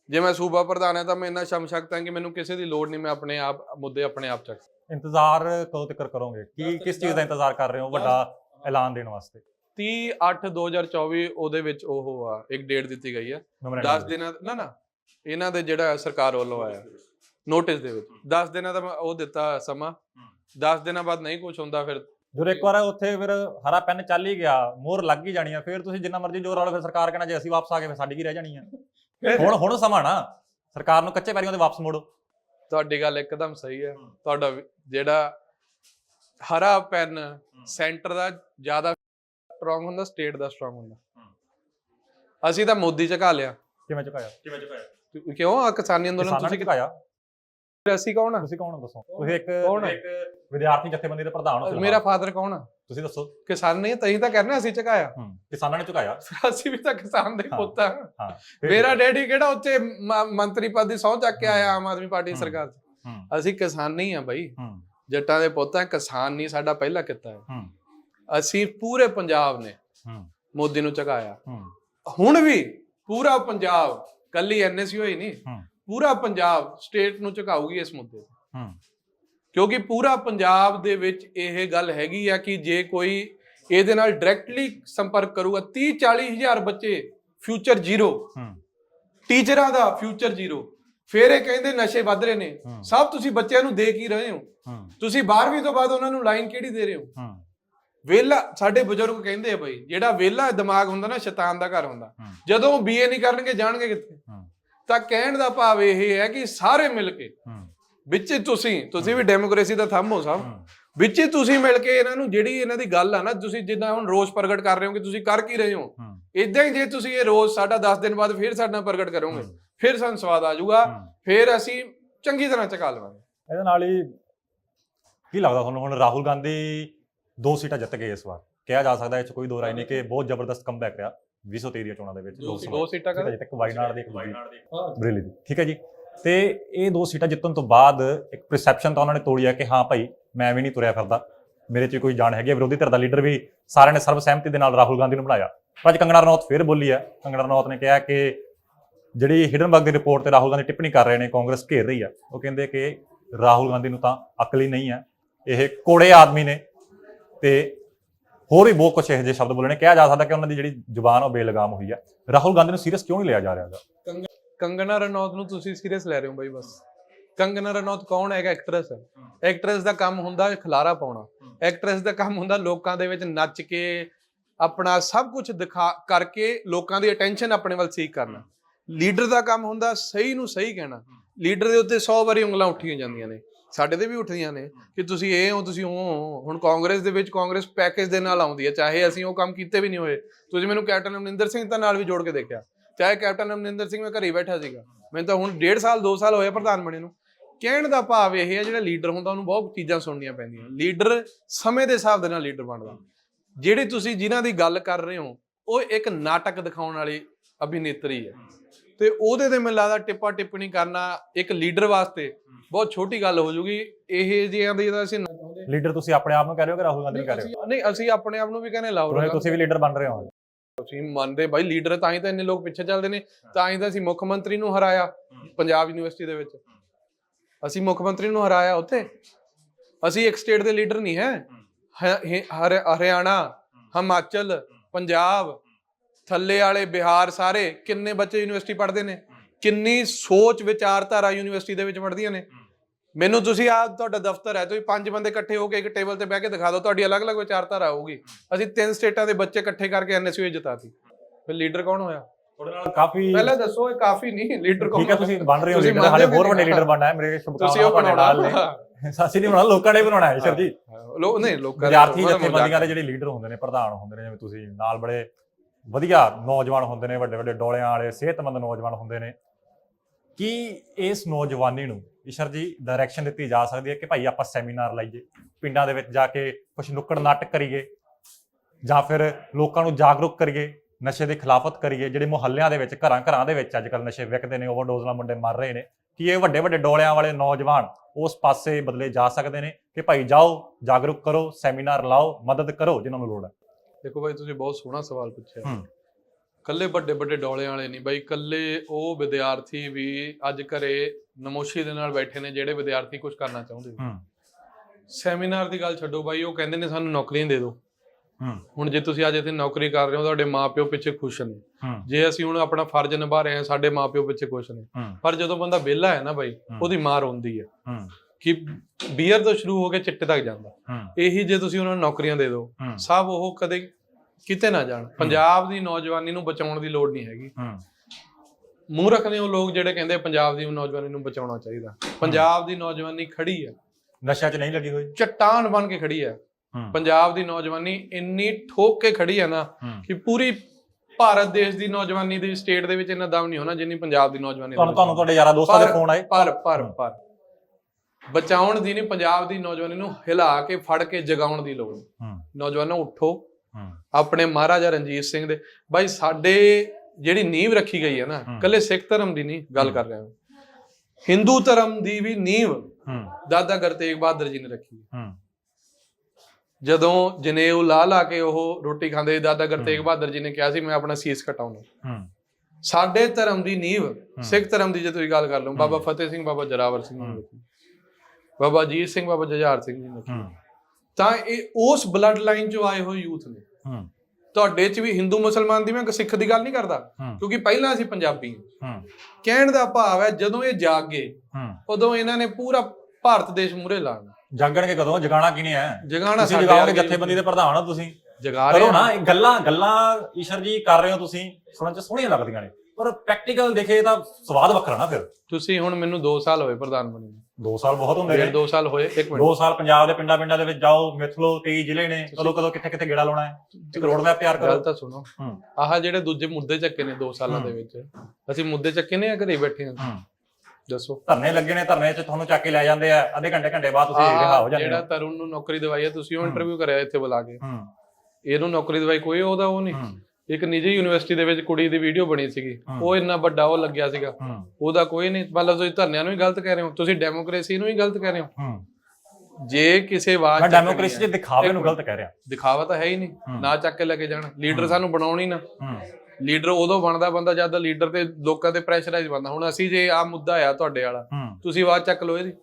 ਜੇ ਮੈਂ ਸੂਬਾ ਪ੍ਰਧਾਨ ਹਾਂ ਤਾਂ ਮੈਂ ਇੰਨਾ ਸ਼ਮਸ਼ਕਤਾ ਕਿ ਮੈਨੂੰ ਕਿਸੇ ਦੀ ਲੋੜ ਨਹੀਂ ਮੈਂ ਆਪਣੇ ਆਪ ਮੁੱਦੇ ਆਪਣੇ ਆਪ ਚੱਕ। ਇੰਤਜ਼ਾਰ ਕਦੋਂ ਤੱਕ ਕਰੋਗੇ? ਕੀ ਕਿਸ ਚੀਜ਼ ਦਾ ਇੰਤਜ਼ਾਰ ਕਰ ਰਹੇ ਹੋ ਵੱਡਾ ਐਲਾਨ ਦੇਣ ਵਾਸਤੇ? 30 8 2024 ਉਹਦੇ ਵਿੱਚ ਉਹ ਆ ਇੱਕ ਡੇਟ ਦਿੱਤੀ ਗਈ ਆ। 10 ਮੈਮੋਰੈਂਡਮ ਦਿਨਾਂ ਨਾ ਨਾ ਇਹਨਾਂ ਦੇ ਜਿਹੜਾ ਸਰਕਾਰ ਵੱਲੋਂ ਆਇਆ। ਨੋਟਿਸ ਦੇ ਵਿੱਚ। 10 ਦਿਨਾਂ ਦਾ ਉਹ ਦਿੱਤਾ ਸਮਾਂ। 10 ਦਿਨਾਂ ਬਾਅਦ ਨਹੀਂ ਕੁਝ ਹੁੰਦਾ ਫਿਰ। ਜਦੋਂ ਇੱਕ ਵਾਰ ਉੱਥੇ ਫਿਰ ਹਰਾ ਪੈਨ ਚੱਲ ਹੀ ਗਿਆ ਮੋਹਰ ਲੱਗ ਹੀ ਜਾਣੀ ਆ ਫਿਰ ਤੁਸੀਂ ਜਿੰਨਾ ਮਰਜ਼ੀ ਜ਼ੋਰ ਲਾ ਲਓ ਫਿਰ ਸਰਕਾਰ ਕਹਿਣਾ ਜੇ ਅਸੀਂ ਵਾਪਸ ਆ ਗਏ ਫਿਰ ਸਾਡੀ ਕੀ ਰਹਿ ਜਾਣੀ ਆ? ਹੁਣ ਹੁਣ ਸਮਾਂ ਨਾ। ਸਰਕਾਰ ਨੂੰ ਕੱਚੇ ਪੈਰੀਆਂ ਦੇ ਵਾਪਸ ਮੋੜੋ। ਤੁਹਾਡੀ ਗੱਲ ਇੱਕਦਮ ਸਹੀ ਹੈ। ਤੁਹਾਡਾ ਵੀ- ਜਿਹੜਾ ਹਰਾ ਪੈਨ ਸੈਂਟਰ ਦਾ ਜ਼ਿਆਦਾ ਸਟਰੋਂਗ ਹੁੰਦਾ ਸਟੇਟ ਦਾ ਸਟਰੋਂਗ ਹੁੰਦਾ। ਅਸੀਂ ਤਾਂ ਮੋਦੀ ਝਕਾ ਲਿਆ। ਕਿਵੇਂ ਚੁਕਾਇਆ ਕਿਵੇਂ ਚੁਕਾਇਆ ਤੁ- ਕਿਉਂ? ਆ ਕਿਸਾਨੀ ਅੰਦੋਲਨ ਕਿਸਾਨਾਂ ਨੇ ਤੁਸੀਂ ਚੁਕਾਇਆ ਅਸੀਂ ਕੌਣ ਆ? ਤੁਸੀਂ ਕੌਣ ਹੋ ਦੱਸੋ? ਤੁਸੀਂ ਇੱਕ ਕੌਣ? ਇੱਕ ਵਿਦਿਆਰਥੀ ਜਥੇਬੰਦੀ ਦੇ ਪ੍ਰਧਾਨ ਹੋ ਫਿਲਹਾਲ। ਮੇਰਾ ਫਾਦਰ ਕੌਣ ਆ? ਤੁਸੀਂ ਦੱਸੋ। ਕਿਸਾਨ ਨਹੀਂ ਤਹੀਂ ਤਾਂ ਕਰਨਾ ਅਸੀਂ ਝਕਾਇਆ। ਹੂੰ। ਕਿਸਾਨਾਂ ਨੇ ਚੁਕਾਇਆ ਅਸੀਂ ਵੀ ਤਾਂ ਕਿਸਾਨ ਦੇ ਹਾਂ। ਪੁੱਤ ਆ। ਹਾਂ ਫਿਰ ਮੇਰਾ ਡੈਡੀ ਕਿਹੜਾ ਉੱਥੇ ਮ- ਮੰਤਰੀ ਪਦ ਦੀ ਸਹੁੰ ਚੱਕ ਕੇ ਆਇਆ ਆਮ ਆਦਮੀ ਪਾਰਟੀ ਦੀ ਹੂੰ। ਸਰਕਾਰ 'ਚ। ਹੂੰ। ਅਸੀਂ ਕਿਸਾਨੀ ਆ ਬਾਈ। ਹੂੰ। ਜੱਟਾਂ ਦੇ ਪੁੱਤ ਆ ਕਿਸਾਨ ਨਹੀਂ ਸਾਡਾ ਪਹਿਲਾ ਕਿੱਤਾ ਹੈ। ਹੂੰ। ਅਸੀਂ ਪੂਰੇ ਪੰਜਾਬ ਨੇ ਹੂੰ। ਮੋਦੀ ਨੂੰ ਝੁਕਾਇਆ। ਹੂੰ। ਹੁਣ ਵੀ ਪੂਰਾ ਪੰਜਾਬ ਕੱਲੀ ਐਨਐਸਯੂ ਹੋਈ ਨਹੀਂ ਹੂੰ। ਪੂਰਾ ਪੰਜਾਬ ਸਟੇਟ ਨੂੰ ਝੁਕਾਊਗੀ ਇਸ ਮੁੱਦੇ ਤੇ। ਹੂੰ। ਕਿਉਂਕਿ ਪੂਰਾ ਪੰਜਾਬ ਦੇ ਵਿੱਚ ਇਹ ਗੱਲ ਹੈਗੀ ਆ ਕਿ ਜੇ ਕੋਈ ਇਹਦੇ ਨਾਲ ਡਾਇਰੈਕਟਲੀ ਸੰਪਰਕ ਕਰੂਗਾ 30 40 ਹਜ਼ਾਰ ਬੱਚੇ ਫਿਊਚਰ ਜ਼ੀਰੋ ਹੂੰ। ਟੀਚਰਾਂ ਦਾ ਫਿਊਚਰ ਜ਼ੀਰੋ ਫਿਰ ਇਹ ਕਹਿੰਦੇ ਨਸ਼ੇ ਵੱਧ ਰਹੇ ਨੇ। ਸਭ ਤੁਸੀਂ ਬੱਚਿਆਂ ਨੂੰ ਦੇ ਕੀ ਰਹੇ ਹੋ? ਤੁਸੀਂ 12ਵੀਂ ਤੋਂ ਬਾਅਦ ਉਹਨਾਂ ਨੂੰ ਲਾਈਨ ਕਿਹੜੀ ਦੇ ਰਹੇ ਹੋ? ਵੇਲਾ ਸਾਡੇ ਬਜ਼ੁਰਗ ਕਹਿੰਦੇ ਆ ਬਈ ਜਿਹੜਾ ਵੇਲਾ ਦਿਮਾਗ ਹੁੰਦਾ ਨਾ ਸ਼ੈਤਾਨ ਦਾ ਘਰ ਹੁੰਦਾ। ਜਦੋਂ ਬੀਏ ਨਹੀਂ ਕਰਨਗੇ ਜਾਣਗੇ ਕਿੱਥੇ? ਤਾਂ ਕਹਿਣ ਦਾ ਭਾਵ ਇਹ ਹੈ ਕਿ ਸਾਰੇ ਮਿਲ ਕੇ ਵਿੱਚ ਹੀ ਤੁਸੀਂ ਤੁਸੀਂ ਵੀ ਡੈਮੋਕ੍ਰੇਸੀ ਦਾ ਥੰਮ ਹੋ ਹੂੰ। ਵਿੱਚ ਹੀ ਤੁਸੀਂ ਮਿਲ ਕੇ ਇਹਨਾਂ ਨੂੰ ਜਿਹੜੀ ਇਹਨਾਂ ਦੀ ਗੱਲ ਆ ਨਾ ਤੁਸੀਂ ਜਿੱਦਾਂ ਹੁਣ ਰੋਸ ਪ੍ਰਗਟ ਕਰ ਰਹੇ ਹੋ ਕਿ ਤੁਸੀਂ ਕਰ ਕੀ ਰਹੇ ਹੋ? ਇਦਾਂ ਹੀ ਜੇ ਤੁਸੀਂ ਇਹ ਰੋਸ ਸਾਡਾ 10 ਦਿਨ ਬਾਅਦ ਫਿਰ ਸਾਡੇ ਪ੍ਰਗਟ ਕਰੋਗੇ। ਫਿਰ ਸਾਨੂੰ ਸਵਾਦ ਆ ਜਾਊਗਾ। ਫਿਰ ਅਸੀਂ ਚੰਗੀ ਤਰ੍ਹਾਂ ਚਕਾ ਲਵਾਂਗੇ। ਇਹਦੇ ਨਾਲ ਹੀ ਕੀ ਲੱਗਦਾ ਤੁਹਾਨੂੰ ਹੁਣ ਰਾਹੁਲ ਗਾਂਧੀ ਦੋ ਸੀਟਾਂ ਜਿੱਤ ਗਏ ਇਸ ਵਾਰ। ਕਿਹਾ ਜਾ ਸਕਦਾ ਇਹ ਚ ਕੋਈ ਦੋ ਰਾਏ ਨਹੀਂ ਕਿ ਬਹੁਤ ਜ਼ਬਰਦਸਤ ਕਮਬੈਕ ਰਿਹਾ 2023 ਦੀਆਂ ਚੋਣਾਂ ਦੇ ਵਿੱਚ ਦੋ ਸੀਟਾਂ। ਕਰ ਜਿੱਤ ਇੱਕ ਵਾਇਨਾਡ ਦੀ ਇੱਕ ਬਰੇਲੀ ਦੀ। ਠੀਕ ਹੈ ਜੀ। ਤੇ ਇਹ ਦੋ ਸੀਟਾਂ ਜਿੱਤਣ ਤੋਂ ਬਾਅਦ ਇੱਕ ਪਰਸੈਪਸ਼ਨ ਤਾਂ ਉਹਨਾਂ ਨੇ ਤੋੜੀ ਹੈ ਕਿ ਹਾਂ ਭਾਈ, ਮੈਂ ਵੀ ਨਹੀਂ ਤੁਰਿਆ ਫਿਰਦਾ। ਮੇਰੇ 'ਚ ਕੋਈ ਜਾਣ ਹੈਗੀ ਹੈ ਵਿਰੋਧੀ ਧਿਰ ਦਾ ਲੀਡਰ ਵੀ ਸਾਰਿਆਂ ਨੇ ਸਰਬਸਹਿਮਤੀ ਦੇ ਨਾਲ ਰਾਹੁਲ ਗਾਂਧੀ ਨੂੰ ਬਣਾਇਆ। ਪਰ ਅੱਜ ਕੰਗਣਾ ਰਣੌਤ ਫਿਰ ਬੋਲੀ ਹੈ ਕੰਗਣਾ ਰਣੌਤ ਨੇ ਕਿਹਾ ਕਿ ਜਿਹੜੀ ਹਿਡਨਬਰਗ ਦੀ ਰਿਪੋਰਟ ਤੇ ਰਾਹੁਲ ਗਾਂਧੀ ਟਿੱਪਣੀ ਕਰ ਰਹੇ ਨੇ, ਕਾਂਗਰਸ ਘੇਰ ਰਹੀ ਹੈ ਉਹ ਕਹਿੰਦੇ ਕਿ ਰਾਹੁਲ ਗਾਂਧੀ ਨੂੰ ਤਾਂ ਅਕਲ ਹੀ ਨਹੀਂ ਹੈ ਇਹ ਕੋੜੇ ਆਦਮੀ ਨੇ ਤੇ ਹੋਰ ਵੀ ਬਹੁਤ ਕੁਝ ਇਹੋ ਜਿਹੇ ਸ਼ਬਦ ਬੋਲੇ ਨੇ। ਕਿਹਾ ਜਾ ਸਕਦਾ ਕਿ ਉਹਨਾਂ ਦੀ ਜਿਹੜੀ ਜ਼ੁਬਾਨ ਉਹ ਬੇਲਗਾਮ ਹੋਈ ਹੈ ਰਾਹੁਲ ਗਾਂਧੀ ਨੂੰ ਸੀਰੀਅਸ ਕਿਉਂ ਨਹੀਂ ਲਿਆ ਜਾ ਰਿਹਾ ਹੈਗਾ? ਕੰਗਨਾ ਰਣੌਤ ਨੂੰ ਤੁਸੀਂ ਸੀਰੀਅਸ ਲੈ ਰਹੇ ਹੋ ਬਾਈ ਬਸ। ਕੰਗਨਾ ਰਣੌਤ ਕੌਣ ਹੈਗਾ ਐਕਟਰੈਸ ਹੈ ਐਕਟਰੈਸ ਦਾ ਕੰਮ ਹੁੰਦਾ ਖਲਾਰਾ ਪਾਉਣਾ। ਐਕਟਰੈਸ ਦਾ ਕੰਮ ਹੁੰਦਾ ਲੋਕਾਂ ਦੇ ਵਿੱਚ ਨੱਚ ਕੇ, ਆਪਣਾ ਸਭ ਕੁਝ ਦਿਖਾ ਕਰਕੇ ਲੋਕਾਂ ਦੀ ਅਟੈਂਸ਼ਨ ਆਪਣੇ ਵੱਲ ਸੀਕ ਕਰਨਾ। ਲੀਡਰ ਦਾ ਕੰਮ ਹੁੰਦਾ ਸਹੀ ਨੂੰ ਸਹੀ ਕਹਿਣਾ। ਲੀਡਰ ਦੇ ਉੱਤੇ 100 ਵਾਰੀ ਉਂਗਲਾਂ ਉੱਠੀਆਂ ਜਾਂਦੀਆਂ ਨੇ। ਸਾਡੇ ਤੇ ਵੀ ਉੱਠਦੀਆਂ ਨੇ ਕਿ ਤੁਸੀਂ ਇਹ ਹੋ, ਤੁਸੀਂ ਉਹ ਹੋ। ਹੁਣ ਕਾਂਗਰਸ ਦੇ ਵਿੱਚ ਕਾਂਗਰਸ ਪੈਕੇਜ ਦੇ ਨਾਲ ਆਉਂਦੀ ਹੈ। ਚਾਹੇ ਅਸੀਂ ਉਹ ਕੰਮ ਕੀਤੇ ਵੀ ਨਹੀਂ ਹੋਏ। ਤੁਸੀਂ ਮੈਨੂੰ ਕੈਪਟਨ ਅਮਰਿੰਦਰ ਸਿੰਘ ਤਾਂ ਨਾਲ ਵੀ ਜੋੜ ਕੇ ਦੇਖਿਆ। ਚਾਹੇ ਕੈਪਟਨ ਅਮਰਿੰਦਰ ਸਿੰਘ ਮੈਂ ਘਰੇ ਬੈਠਾ ਸੀਗਾ। ਮੈਨੂੰ ਤਾਂ ਹੁਣ 1.5 ਸਾਲ 2 ਸਾਲ ਹੋਏ ਪ੍ਰਧਾਨ ਬਣੇ ਨੂੰ। ਕਹਿਣ ਦਾ ਭਾਵ ਇਹ ਹੈ ਜਿਹੜਾ ਲੀਡਰ ਹੁੰਦਾ ਉਹਨੂੰ ਬਹੁਤ ਚੀਜ਼ਾਂ ਸੁਣਨੀਆਂ ਪੈਂਦੀਆਂ। ਲੀਡਰ ਸਮੇਂ ਦੇ ਹਿਸਾਬ ਦੇ ਨਾਲ ਲੀਡਰ ਬਣਦਾ। ਜਿਹੜੇ ਤੁਸੀਂ ਜਿਨ੍ਹਾਂ ਦੀ ਗੱਲ ਕਰ ਰਹੇ ਹੋ ਉਹ ਇੱਕ ਨਾਟਕ ਦਿਖਾਉਣ ਵਾਲੀ ਅਭਿਨੇਤਰੀ ਹੈ। ਤੇ ਉਹਦੇ ਤੇ ਮੈਨੂੰ ਲੱਗਦਾ ਟਿੱਪਾ ਟਿੱਪਣੀ ਕਰਨਾ ਇੱਕ ਲੀਡਰ ਵਾਸਤੇ ਬਹੁਤ ਛੋਟੀ ਗੱਲ ਹੋ ਜੂਗੀ। ਇਹ ਜਿਹਾਂ ਦੀ ਤਾਂ ਅਸੀਂ ਲੀਡਰ ਤੁਸੀਂ ਆਪਣੇ ਆਪ ਨੂੰ ਕਹਿ ਰਹੇ ਹੋ ਕਿ ਰਾਹੁਲ ਗਾਂਧੀ ਕਹਿ ਰਹੇ ਹੋ? ਨਹੀਂ ਅਸੀਂ ਆਪਣੇ ਆਪ ਨੂੰ ਵੀ ਕਹਿੰਦੇ ਲਾਓ ਤੁਸੀਂ ਵੀ ਲੀਡਰ ਬਣ ਰਹੇ ਹੋ। ਤੁਸੀਂ ਮੰਨਦੇ ਬਾਈ ਲੀਡਰ ਤਾਂ ਹੀ ਤਾਂ ਇੰਨੇ ਲੋਕ ਪਿੱਛੇ ਚੱਲਦੇ ਨੇ ਤਾਂ ਹੀ ਤਾਂ ਅਸੀਂ ਮੁੱਖ ਮੰਤਰੀ ਨੂੰ ਹਰਾਇਆ ਪੰਜਾਬ ਯੂਨੀਵਰਸਿਟੀ ਦੇ ਵਿੱਚ। ਅਸੀਂ ਮੁੱਖ ਮੰਤਰੀ ਨੂੰ ਹਰਾਇਆ ਉੱਥੇ। ਅਸੀਂ ਇੱਕ ਸਟੇਟ ਦੇ ਲੀਡਰ ਨਹੀਂ ਹੈ। ਹ- ਹ- ਹਰ- ਹਰਿਆਣਾ ਹਿਮਾਚਲ ਪੰਜਾਬ ਥੱਲੇ ਵਾਲੇ ਬਿਹਾਰ ਸਾਰੇ ਕਿੰਨੇ ਬੱਚੇ ਯੂਨੀਵਰਸਿਟੀ ਪੜ੍ਹਦੇ ਨੇ? ਕਿੰਨੀ ਸੋਚ ਵਿਚਾਰਧਾਰਾ ਯੂਨੀਵਰਸਿਟੀ ਦੇ ਵਿੱਚ ਪੜ੍ਹਦੀਆਂ ਨੇ? ਮੈਨੂੰ ਤੁਸੀਂ ਆ ਤੁਹਾਡਾ ਦਫ਼ਤਰ ਹੈ ਤੁਸੀਂ ਪੰਜ ਬੰਦੇ ਇਕੱਠੇ ਹੋ ਕੇ ਇੱਕ ਟੇਬਲ ਤੇ ਬਹਿ ਕੇ ਦਿਖਾ ਦਿਓ ਤੁਹਾਡੀ ਅਲੱਗ-ਅਲੱਗ ਵਿਚਾਰਧਾਰਾ ਹੋਊਗੀ। ਅਸੀਂ ਤਿੰਨ ਸਟੇਟਾਂ ਦੇ ਬੱਚੇ ਇਕੱਠੇ ਕਰਕੇ ਐਨਐਸਯੂ ਜਿਤਾਤੀ। ਫਿਰ ਲੀਡਰ ਕੌਣ ਹੋਇਆ? ਤੁਹਾਡੇ ਨਾਲ ਕਾਫੀ ਪਹਿਲਾਂ ਦੱਸੋ ਇਹ ਕਾਫੀ ਨਹੀਂ ਲੀਡਰ ਕੌਣ ਠੀਕ ਹੈ ਤੁਸੀਂ ਬਣ ਰਹੇ ਹੋ ਤੁਸੀਂ ਲੀਡਰ ਹਾਲੇ ਹੋਰ ਵੱਡੇ ਲੀਡਰ ਬਣਨਾ ਹੈ ਮੇਰੇ ਤੁਸੀਂ ਉਹ ਸ਼ੁਭਕਾਮਨਾਵਾਂ ਨਾਲ ਨੇ। ਬਣਾਉਣਾ ਸਾਸੀ ਨਹੀਂ ਬਣਾਉਣਾ ਲੋਕਾਂ ਨੇ ਬਣਾਉਣਾ ਹੈ ਸਰ ਜੀ। ਲੋ ਨਹੀਂ ਲੋਕਾਂ ਦਾ ਵਿਦਿਆਰਥੀ ਜਥੇਬੰਦੀਆਂ ਦੇ ਜਿਹੜੇ ਲੀਡਰ ਹੁੰਦੇ ਨੇ ਪ੍ਰਧਾਨ ਹੁੰਦੇ ਨੇ ਜਿਵੇਂ ਤੁਸੀਂ ਨਾਲ ਬੜੇ ਵਧੀਆ ਨੌਜਵਾਨ ਹੁੰਦੇ ਨੇ ਵੱਡੇ ਵੱਡੇ ਡੋਲਿਆਂ ਵਾਲੇ ਸਿਹਤਮੰਦ ਨੌਜਵਾਨ ਹੁੰਦੇ ਨੇ। ਕੀ ਇਸ ਨੌਜਵਾਨੀ ਨੂੰ ਈਸ਼ਰ ਜੀ ਡਾਇਰੈਕਸ਼ਨ ਦਿੱਤੀ ਜਾ ਸਕਦੀ ਹੈ ਕਿ ਭਾਈ ਆਪਾਂ ਸੈਮੀਨਾਰ ਲਾਈਏ ਪਿੰਡਾਂ ਦੇ ਵਿੱਚ ਜਾ ਕੇ ਕੁਝ ਨੁੱਕੜ ਨਾਟਕ ਕਰੀਏ ਜਾਂ ਫਿਰ ਲੋਕਾਂ ਨੂੰ ਜਾਗਰੂਕ ਕਰੀਏ ਨਸ਼ੇ ਦੀ ਖਿਲਾਫਤ ਕਰੀਏ ਜਿਹੜੇ ਮੁਹੱਲਿਆਂ ਦੇ ਵਿੱਚ ਘਰਾਂ ਘਰਾਂ ਦੇ ਵਿੱਚ ਅੱਜ ਕੱਲ ਨਸ਼ੇ ਵਿਕਦੇ ਨੇ ਓਵਰਡੋਜ਼ ਨਾਲ ਮੁੰਡੇ ਮਰ ਰਹੇ ਨੇ ਕਿ ਇਹ ਵੱਡੇ ਵੱਡੇ ਡੋਲਿਆਂ ਵਾਲੇ ਨੌਜਵਾਨ ਉਸ ਪਾਸੇ ਬਦਲੇ ਜਾ ਸਕਦੇ ਨੇ ਕਿ ਭਾਈ ਜਾਓ ਜਾਗਰੂਕ ਕਰੋ ਸੈਮੀਨਾਰ ਲਾਓ ਮਦਦ ਕਰੋ ਜਿਨ੍ਹਾਂ ਨੂੰ ਲੋੜ ਹੈ ਦੇਖੋ ਬਾਈ ਤੁਸੀਂ ਬਹੁਤ ਸੋਹਣਾ ਸਵਾਲ ਪੁੱਛਿਆ। ਕੱਲੇ ਵੱਡੇ ਵੱਡੇ ਡੋਲਿਆਂ ਵਾਲੇ ਨਹੀਂ ਬਾਈ ਕੱਲੇ ਉਹ ਵਿਦਿਆਰਥੀ ਵੀ ਅੱਜ ਘਰੇ ਨਮੋਸ਼ੀ ਦੇ ਨਾਲ ਬੈਠੇ ਨੇ ਜਿਹੜੇ ਵਿਦਿਆਰਥੀ ਕੁਝ ਕਰਨਾ ਚਾਹੁੰਦੇ ਨੇ। ਹੂੰ। ਸੈਮੀਨਾਰ ਦੀ ਗੱਲ ਛੱਡੋ ਬਾਈ ਉਹ ਕਹਿੰਦੇ ਨੇ ਸਾਨੂੰ ਨੌਕਰੀਆਂ ਦੇ ਦਿਓ। ਹੂੰ। ਹੁਣ ਜੇ ਤੁਸੀਂ ਅੱਜ ਇੱਥੇ ਨੌਕਰੀ ਕਰ ਰਹੇ ਹੋ ਤੁਹਾਡੇ ਮਾਪਿਓ ਪਿੱਛੇ ਖੁਸ਼ ਨੇ। ਹੂੰ। ਜੇ ਅਸੀਂ ਹੁਣ ਆਪਣਾ ਫਰਜ਼ ਨਿਭਾ ਰਹੇ ਹਾਂ ਸਾਡੇ ਮਾਪਿਓ ਪਿੱਛੇ ਖੁਸ਼ ਨੇ। ਹੂੰ। ਪਰ ਜਦੋਂ ਬੰਦਾ ਵਿਹਲਾ ਹੈ ਨਾ ਬਾਈ। ਉਹਦੀ ਮਾਰ ਹੁੰਦੀ ਹੈ। ਹੂੰ। ਕਿ ਬੀਅਰ ਤੋਂ ਸ਼ੁਰੂ ਹੋ ਕੇ ਚਿੱਟੇ ਤੱਕ ਜਾਂਦਾ। ਹੂੰ। ਇਹੀ ਜੇ ਤੁਸੀਂ ਉਹਨਾਂ ਨੂੰ ਨੌਕਰੀਆਂ ਦੇ ਦਿਓ ਸਭ ਉਹ ਕਦੇ ਕਿਤੇ ਨਾ ਜਾਣ। ਪੰਜਾਬ ਦੀ ਨੌਜਵਾਨੀ ਨੂੰ ਬਚਾਉਣ ਦੀ ਲੋੜ ਨਹੀਂ ਹੈਗੀ। ਹੂੰ। ਮੂਰਖ ਨੇ ਉਹ ਲੋਕ ਜਿਹੜੇ ਕਹਿੰਦੇ ਪੰਜਾਬ ਦੀ ਨੌਜਵਾਨੀ ਨੂੰ ਬਚਾਉਣਾ ਚਾਹੀਦਾ। ਪੰਜਾਬ ਦੀ ਨੌਜਵਾਨੀ ਖੜੀ ਹੈ। ਨਸ਼ਿਆਂ 'ਚ ਨਹੀਂ ਲੱਗੀ ਹੋਈ? ਚਟਾਨ ਬਣ ਕੇ ਖੜੀ ਹੈ। ਪੰਜਾਬ ਦੀ ਨੌਜਵਾਨੀ ਇੰਨੀ ਠੋਕ ਕੇ ਖੜੀ ਹੈ ਨਾ ਕਿ ਪੂਰੀ ਭਾਰਤ ਦੇਸ਼ ਦੀ ਨੌਜਵਾਨੀ ਦੀ ਸਟੇਟ ਦੇ ਵਿੱਚ ਇੰਨਾ ਦਮ ਨਹੀਂ ਹੋਣਾ ਜਿੰਨੀ ਪੰਜਾਬ ਦੀ ਨੌਜਵਾਨੀ ਦੇ ਤੁਹਾਨੂੰ ਤੁਹਾਨੂੰ ਤੁਹਾਡੇ ਯਾਰਾਂ ਦੋਸਤਾਂ ਦੇ ਫੋਨ ਆਏ। ਪਰ ਪਰ। ਪਰ। ਬਚਾਉਣ ਦੀ ਨਹੀਂ ਪੰਜਾਬ ਦੀ ਨੌਜਵਾਨੀ ਨੂੰ ਹਿਲਾ ਕੇ ਫੜ ਕੇ ਜਗਾਉਣ ਦੀ ਲੋੜ ਨੌਜਵਾਨੋ ਉੱਠੋ। ਆਪਣੇ ਮਹਾਰਾਜਾ ਰਣਜੀਤ ਸਿੰਘ ਦੇ। ਬਾਈ ਸਾਡੇ ਜਿਹੜੀ ਨੀਂਵ ਰੱਖੀ ਗਈ ਹੈ ਨਾ। ਕੱਲੇ ਸਿੱਖ ਧਰਮ ਦੀ ਨਹੀਂ ਗੱਲ। ਕਰ ਰਿਹਾ ਹਾਂ। ਹਿੰਦੂ ਧਰਮ ਦੀ ਵੀ ਨੀਂਵ ਦਾਦਾ ਗੁਰ ਤੇਗ ਬਹਾਦਰ ਜੀ ਨੇ ਰੱਖੀ ਜਦੋਂ ਜਨੇਊ ਲਾ ਲਾ ਕੇ ਉਹ ਰੋਟੀ ਖਾਂਦੇ ਦਾਦਾ ਗੁਰ ਤੇਗ ਬਹਾਦਰ ਜੀ ਨੇ ਕਿਹਾ ਸੀ ਮੈਂ ਆਪਣਾ ਸੀਸ ਕਟਾਉਣਾ ਸਾਡੇ ਧਰਮ ਦੀ ਨੀਂਵ ਸਿੱਖ ਧਰਮ ਦੀ ਜੇ ਤੁਸੀਂ ਗੱਲ ਕਰ ਲਓ ਬਾਬਾ ਫਤਿਹ ਸਿੰਘ ਬਾਬਾ ਜਰਾਵਰ ਸਿੰਘ ਨੇ ਬਾਬਾ ਅਜੀਤ ਸਿੰਘ ਬਾਬਾ ਜੁਝਾਰ ਸਿੰਘ ਜੀ ਨੇ ਤਾਂ ਇਹ ਉਸ ਬਲੱਡ ਲਾਈਨ ਚੋਂ ਆਏ ਹੋਏ ਯੂਥ ਨੇ। ਹੂੰ। ਤੁਹਾਡੇ ਚ ਵੀ ਹਿੰਦੂ ਮੁਸਲਮਾਨ ਦੀ ਮੈਂ ਸਿੱਖ ਦੀ ਗੱਲ ਨਹੀਂ ਕਰਦਾ ਕਿਉਂਕਿ ਪਹਿਲਾਂ ਅਸੀਂ ਪੰਜਾਬੀ ਹਾਂ। ਕਹਿਣ ਦਾ ਭਾਵ ਹੈ ਜਦੋਂ ਇਹ ਜਾਗ ਗਏ ਉਦੋਂ ਇਹਨਾਂ ਨੇ ਪੂਰਾ ਭਾਰਤ ਦੇਸ਼ ਮੂਰੇ ਲਾਣਾ ਜਾਗਣਗੇ ਕਦੋਂ? ਜਗਾਣਾ ਕਿਨੇ ਹੈ? ਜਗਾਣਾ ਸਾਡੇ ਜਗਾਓਗੇ ਜਥੇਬੰਦੀ ਦੇ ਪ੍ਰਧਾਨ ਹੋ ਤੁਸੀਂ। ਜਗਾ ਰਹੇ ਹਾਂ। ਨਾ ਇਹ ਗੱਲਾਂ ਗੱਲਾਂ ਈਸ਼ਰ ਜੀ ਕਰ ਰਹੇ ਹੋ ਤੁਸੀਂ। ਸੁਣਨ ਚ ਸੋਹਣੀਆਂ ਲੱਗਦੀਆਂ ਨੇ। ਪਰ ਪ੍ਰੈਕਟੀਕਲ ਦੇਖੇ ਤਾਂ ਸਵਾਦ ਵੱਖਰਾ ਨਾ ਫਿਰ। ਤੁਸੀਂ ਹੁਣ ਮੈਨੂੰ 2 ਸਾਲ ਹੋਏ ਪ੍ਰਧਾਨ ਬਣੇ ਨੂੰ। 2 ਸਾਲ ਬਹੁਤ ਹੁੰਦੇ ਨੇ। 2 ਸਾਲ ਹੋਏ ਇੱਕ ਮਿੰਟ। 2 ਸਾਲ ਪੰਜਾਬ ਦੇ ਪਿੰਡਾਂ ਪਿੰਡਾਂ ਦੇ ਵਿੱਚ ਜਾਓ ਮਿਥ ਲਓ 23 ਜ਼ਿਲ੍ਹੇ ਨੇ। ਕਦੋਂ ਕਦੋਂ ਕਿੱਥੇ ਕਿੱਥੇ ਗੇੜਾ ਲਾਉਣਾ ਹੈ? ਇੱਕ ਰੋਡ ਮੈਪ ਤਿਆਰ ਗੱਲ ਕਰੋ ਤਾਂ ਸੁਣੋ। ਆਹ ਜਿਹੜੇ ਦੂਜੇ ਮੁੱਦੇ ਚੱਕੇ ਨੇ 2 ਸਾਲਾਂ ਦੇ ਵਿੱਚ। ਅਸੀਂ ਮੁੱਦੇ ਚੱਕੇ ਨੇ ਜਾਂ ਘਰੇ ਬੈਠੇ ਹਾਂ? ਦੱਸੋ। ਧਰਨੇ ਲੱਗੇ ਨੇ ਧਰਨੇ 'ਚ ਤੁਹਾਨੂੰ ਚੱਕ ਕੇ ਲੈ ਜਾਂਦੇ ਆ। ਅੱਧੇ ਘੰਟੇ ਘੰਟੇ ਬਾਅਦ ਤੁਸੀਂ ਰਿਹਾ ਹੋ ਜਾਂਦੇ ਜਿਹੜਾ ਤਰੁਣ ਨੂੰ ਨੌਕਰੀ ਦਵਾਈ ਹੈ ਤੁਸੀਂ ਉਹ। ਇੰਟਰਵਿਊ ਕਰਿਆ ਇੱਥੇ ਬੁਲਾ ਕੇ। ਇਹਨੂੰ ਨੌਕਰੀ ਦਵਾਈ ਕੋਈ ਉਹਦਾ ਉਹ ਨਹੀਂ। ਇੱਕ ਨਿੱਜੀ ਯੂਨੀਵਰਸਿਟੀ ਦੇ ਵਿੱਚ ਕੁੜੀ ਦੀ ਵੀਡੀਓ ਬਣੀ ਸੀਗੀ। ਉਹ ਇੰਨਾ ਵੱਡਾ ਉਹ ਲੱਗਿਆ ਸੀਗਾ। ਉਹਦਾ ਕੋਈ ਨਹੀਂ ਮਤਲਬ ਤੁਸੀਂ ਧਰਨਿਆਂ ਨੂੰ ਹੀ ਗਲਤ ਕਹਿ ਰਹੇ ਹੋ ਤੁਸੀਂ ਡੈਮੋਕ੍ਰੇਸੀ ਨੂੰ ਹੀ ਗਲਤ ਕਹਿ ਰਹੇ ਹੋ। ਜੇ ਕਿਸੇ ਆਵਾਜ਼ ਮੈਂ ਡੈਮੋਕ੍ਰੇਸੀ ਹੈ- ਦਿਖਾਵੇ ਨੂੰ ਗਲਤ ਕਹਿ ਰਿਹਾ। ਦਿਖਾਵਾ ਤਾਂ ਹੈ ਹੀ ਨਹੀਂ। ਨਾ ਚੱਕ ਕੇ ਲੈ ਕੇ ਜਾਣ। ਲੀਡਰ ਸਾਨੂੰ ਬਣਾਉਣ ਨਾ। ਲੀਡਰ ਉਦੋਂ ਬਣਦਾ ਬੰਦਾ ਜਦ ਲੀਡਰ ਤੇ ਲੋਕਾਂ ਤੇ ਪ੍ਰੈਸ਼ਰਾਈਜ਼ ਬਣਦਾ। ਹੁਣ ਅਸੀਂ ਜੇ ਆ ਮੁੱਦਾ ਆ ਤੁਹਾਡੇ ਵਾਲਾ ਤੁਸੀਂ ਆਵਾਜ਼ ਚੱਕ ਲਓ ਇਹਦੀ।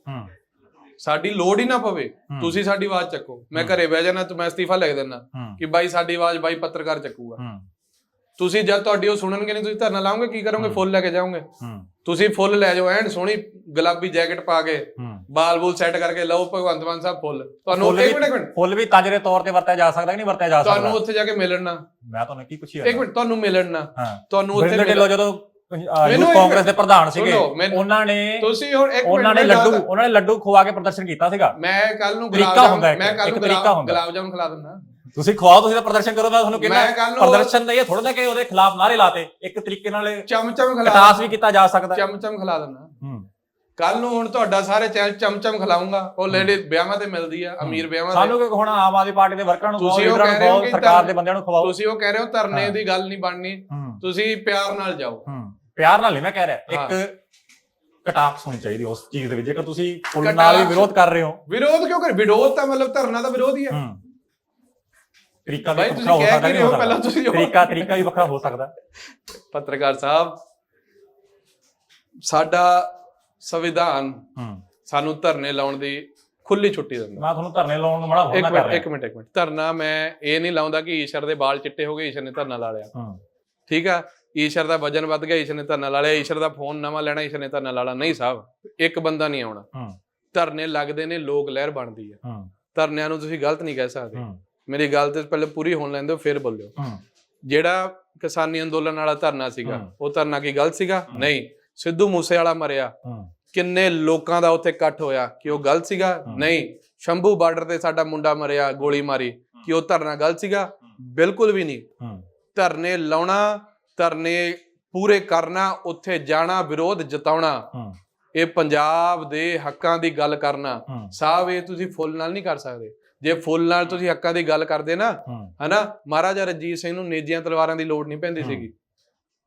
ਸਾਡੀ ਲੋੜ ਹੀ ਨਾ ਪਵੇ। ਤੁਸੀਂ ਸਾਡੀ ਆਵਾਜ਼ ਚੱਕੋ। ਮੈਂ ਘਰੇ ਬਹਿ ਜਾਣਾ ਤੇ ਮੈਂ ਅਸਤੀਫਾ ਲਿਖ ਦਿੰਦਾ ਕਿ ਬਾਈ ਸਾਡੀ ਆਵਾਜ਼ ਬਾਈ ਪੱਤਰਕਾਰ ਚੱਕੂਗਾ। ਤੁਸੀਂ ਜਦ ਤੁਹਾਡੀ ਉਹ ਸੁਣਨਗੇ ਨਹੀਂ ਤੁਸੀਂ ਧਰਨਾ ਲਾਓਗੇ ਕੀ ਕਰੋਗੇ? ਫੁੱਲ ਲੈ ਕੇ ਜਾਓਗੇ। ਤੁਸੀਂ ਫੁੱਲ ਲੈ ਜਾਓ ਐਨ ਸੋਹਣੀ ਗੁਲਾਬੀ ਜੈਕਟ ਪਾ ਕੇ ਬਾਲ ਬੂਲ ਸੈੱਟ ਕਰਕੇ ਲਓ ਭਗਵੰਤ ਮਾਨ ਸਾਹਿਬ ਫੁੱਲ। ਤੁਹਾਨੂੰ ਇੱਕ ਮਿੰਟ ਇੱਕ ਮਿੰਟ। ਫੁੱਲ ਵੀ ਤੰਜ ਦੇ ਤੌਰ ਤੇ ਵਰਤਿਆ ਜਾ ਸਕਦਾ ਕਿ ਨਹੀਂ ਵਰਤਿਆ ਜਾ ਤੁਹਾਨੂੰ ਸਕਦਾ ਉੱਥੇ ਜਾ ਕੇ ਮਿਲਣ ਨਾ। ਮੈਂ ਤੁਹਾਨੂੰ ਕੀ ਪੁੱਛਿਆ ਇੱਕ ਮਿੰਟ ਤੁਹਾਨੂੰ ਮਿਲਣ ਨਾ। ਤੁਹਾਨੂੰ ਉੱਥੇ ਮਿਲਣ- ਜਦੋਂ ਯੂਥ ਕਾਂਗਰਸ ਦੇ ਪ੍ਰਧਾਨ ਸੀਗੇ। ਉਹਨਾਂ ਨੇ ਤੁਸੀਂ ਹੁਣ ਇੱਕ ਉਹਨਾਂ ਨੇ ਲੱਡੂ ਉਹਨਾਂ ਨੇ ਲੱਡੂ ਖਵਾ ਕੇ ਪ੍ਰਦਰਸ਼ਨ ਕੀਤਾ ਸੀਗਾ। ਮੈਂ ਕੱਲ ਨੂੰ ਗੁਲਾਬ ਮੈਂ ਕੱਲ ਨੂੰ ਗੁਲਾਬ ਜਾਮੁਨ ਖਿਲਾ ਦਿੰਦਾ। ਤੁਸੀਂ ਖਵਾਓ ਤੁਸੀਂ ਤਾਂ ਪ੍ਰਦਰਸ਼ਨ ਕਰੋ ਮੈਂ ਤੁਹਾਨੂੰ ਕਹਿੰਦਾ ਪ੍ਰਦਰਸ਼ਨ ਦਾ ਇਹ ਥੋੜਾ ਨਾ ਕਿ ਉਹਦੇ ਖਿਲਾਫ ਨਾਰੇ ਲਾਤੇ ਇੱਕ ਤਰੀਕੇ ਨਾਲ ਚਮਚਮ ਖਿਲਾ ਕਟਾਸ ਵੀ ਕੀਤਾ ਜਾ ਸਕਦਾ। ਚਮਚਮ ਖਿਲਾ ਦਿੰਦਾ। ਹੂੰ। ਕੱਲ ਨੂੰ ਹੁਣ ਤੁਹਾਡਾ ਸਾਰੇ ਚੈਨਲ ਚਮਚਮ ਖਿਲਾਉਂਗਾ ਉਹ ਲੇਡੀ ਵਿਆਹਾਂ ਤੇ ਮਿਲਦੀ ਆ ਅਮੀਰ ਵਿਆਹਾਂ ਤੇ। ਸਾਨੂੰ ਕਿ ਹੁਣ ਆਮ ਆਦਮੀ ਪਾਰਟੀ ਦੇ ਵਰਕਰਾਂ ਨੂੰ ਤੁਸੀਂ ਉਹ ਕਹਿ ਰਹੇ ਹੋ ਸਰਕਾਰ ਦੇ ਬੰਦਿਆਂ ਨੂੰ ਖਵਾਓ। ਤੁਸੀਂ ਉਹ ਕਹਿ ਰਹੇ ਹੋ ਧਰਨੇ। ਦੀ ਗੱਲ ਨਹੀਂ ਬਣਨੀ। ਤੁਸੀਂ ਪਿਆਰ ਨਾਲ ਜਾਓ। ਪਿਆਰ ਨਾਲ ਨਹੀਂ ਮੈਂ ਕਹਿ ਰਿਹਾ। ਇੱਕ ਕਟਾਕਸ ਹੋਣੀ ਚਾਹੀਦੀ ਉਸ ਚੀਜ਼ ਦੇ ਵਿੱਚ ਜੇਕਰ ਤੁਸੀਂ ਫੁੱਲ ਨਾਲ ਵੀ ਵਿਰੋਧ ਕਰ ਰਹੇ ਹੋ। ਵਿਰੋਧ ਕਿਉਂ ਕਰ ਵਿਰੋਧ ਤਾਂ ਮਤਲਬ ਧਰਨਾ ਦਾ ਵਿਰੋਧ ਹੀ। ਹੈ। ਤਰੀਕਾ ਵੀ ਵੱਖਰਾ ਹੋ ਸਕਦਾ ਨਹੀਂ ਪਹਿਲਾਂ ਤੁਸੀਂ ਤਰੀਕਾ ਤਰੀਕਾ ਵੀ ਵੱਖਰਾ ਹੋ ਸਕਦਾ। ਪੱਤਰਕਾਰ ਸਾਹਿਬ ਸਾਡਾ ਸੰਵਿਧਾਨ ਸਾਨੂੰ ਧਰਨੇ ਲਾਉਣ ਦੀ ਖੁੱਲੀ ਛੁੱਟੀ ਦਿੰਦਾ। ਮੈਂ ਤੁਹਾਨੂੰ ਧਰਨੇ ਲਾਉਣ ਨੂੰ ਇੱਕ ਹੋਣਾ ਕਰ ਰਿਹਾ। ਇੱਕ ਮਿੰਟ ਇੱਕ ਮਿੰਟ। ਧਰਨਾ ਮੈਂ ਇਹ ਨਹੀਂ ਲਾਉਂਦਾ ਕਿ ਈਸ਼ਰ ਦੇ ਵਾਲ ਚਿੱਟੇ ਹੋ ਗਏ ਈਸ਼ਰ ਨੇ ਧਰਨਾ ਲਾ ਲਿਆ। ਠੀਕ ਆ? ਈਸ਼ਰ ਦਾ ਵਜਨ ਵੱਧ ਗਿਆ ਈਸ਼ਰ ਨੇ ਧਰਨਾ ਲਾ ਲਿਆ ਈਸ਼ਰ ਦਾ ਫੋਨ ਨਵਾਂ ਲੈਣਾ ਈਸ਼ਰ ਨੇ ਧਰਨਾ ਲਾ ਲਿਆ। ਨਹੀਂ ਸਾਹਿਬ ਇੱਕ ਬੰਦਾ ਨਹੀਂ ਆਉਣਾ। ਹੂੰ। ਧਰਨੇ ਲੱਗਦੇ ਨੇ ਲੋਕ ਲਹਿਰ ਬਣਦੀ ਆ। ਹੂੰ। ਧਰਨਿਆਂ ਨੂੰ ਤੁਸੀਂ ਗਲਤ ਨਹੀਂ ਕਹਿ ਸਕਦੇ। ਹੂੰ। ਮੇਰੀ ਗੱਲ ਤੇ ਪਹਿਲੇ ਪੂਰੀ ਹੋਣ ਲੈਂਦੇ ਹੋ ਫਿਰ ਬੋਲਿਓ। ਹੂੰ। ਜਿਹੜਾ ਕਿਸਾਨੀ ਅੰਦੋਲਨ ਵਾਲਾ ਧਰਨਾ ਸੀਗਾ ਹੂੰ। ਉਹ ਧਰਨਾ ਕੀ ਗਲਤ ਸੀਗਾ? ਨਹੀਂ। ਸਿੱਧੂ ਮੂਸੇ ਵਾਲਾ ਮਰਿਆ। ਹੂੰ। ਕਿੰਨੇ ਲੋਕਾਂ ਦਾ ਉੱਥੇ ਇਕੱਠ ਹੋਇਆ ਕਿ ਉਹ ਗਲਤ ਸੀਗਾ? ਹੂੰ। ਨਹੀਂ। ਸ਼ੰਭੂ ਬਾਰਡਰ ਤੇ ਸਾਡਾ ਮੁੰਡਾ ਮਰਿਆ ਗੋਲੀ ਮਾਰੀ ਕਿ ਉਹ ਧਰਨਾ ਗਲਤ ਸੀਗਾ? ਬਿਲਕੁਲ ਵੀ ਨਹੀਂ। ਹੂੰ। ਧਰਨੇ ਲਾਉਣਾ ਧਰਨੇ ਪੂਰੇ ਕਰਨਾ ਉੱਥੇ ਜਾਣਾ ਵਿਰੋਧ ਜਤਾਉਣਾ ਹੂੰ। ਇਹ ਪੰਜਾਬ ਦੇ ਹੱਕਾਂ ਦੀ ਗੱਲ ਕਰਨਾ। ਹੂੰ। ਸਾਹਿਬ ਇਹ ਤੁਸੀਂ ਫੁੱਲ ਨਾਲ ਨਹੀਂ ਕਰ ਸਕਦੇ। ਜੇ ਫੁੱਲ ਨਾਲ ਤੁਸੀਂ ਹੱਕਾਂ ਦੀ ਗੱਲ ਕਰਦੇ ਨਾ ਹੂੰ। ਹਨਾ? ਮਹਾਰਾਜਾ ਰਣਜੀਤ ਸਿੰਘ ਨੂੰ ਨੇਜੀਆਂ ਤਲਵਾਰਾਂ ਦੀ ਲੋੜ ਨਹੀਂ ਪੈਂਦੀ। ਸੀਗੀ।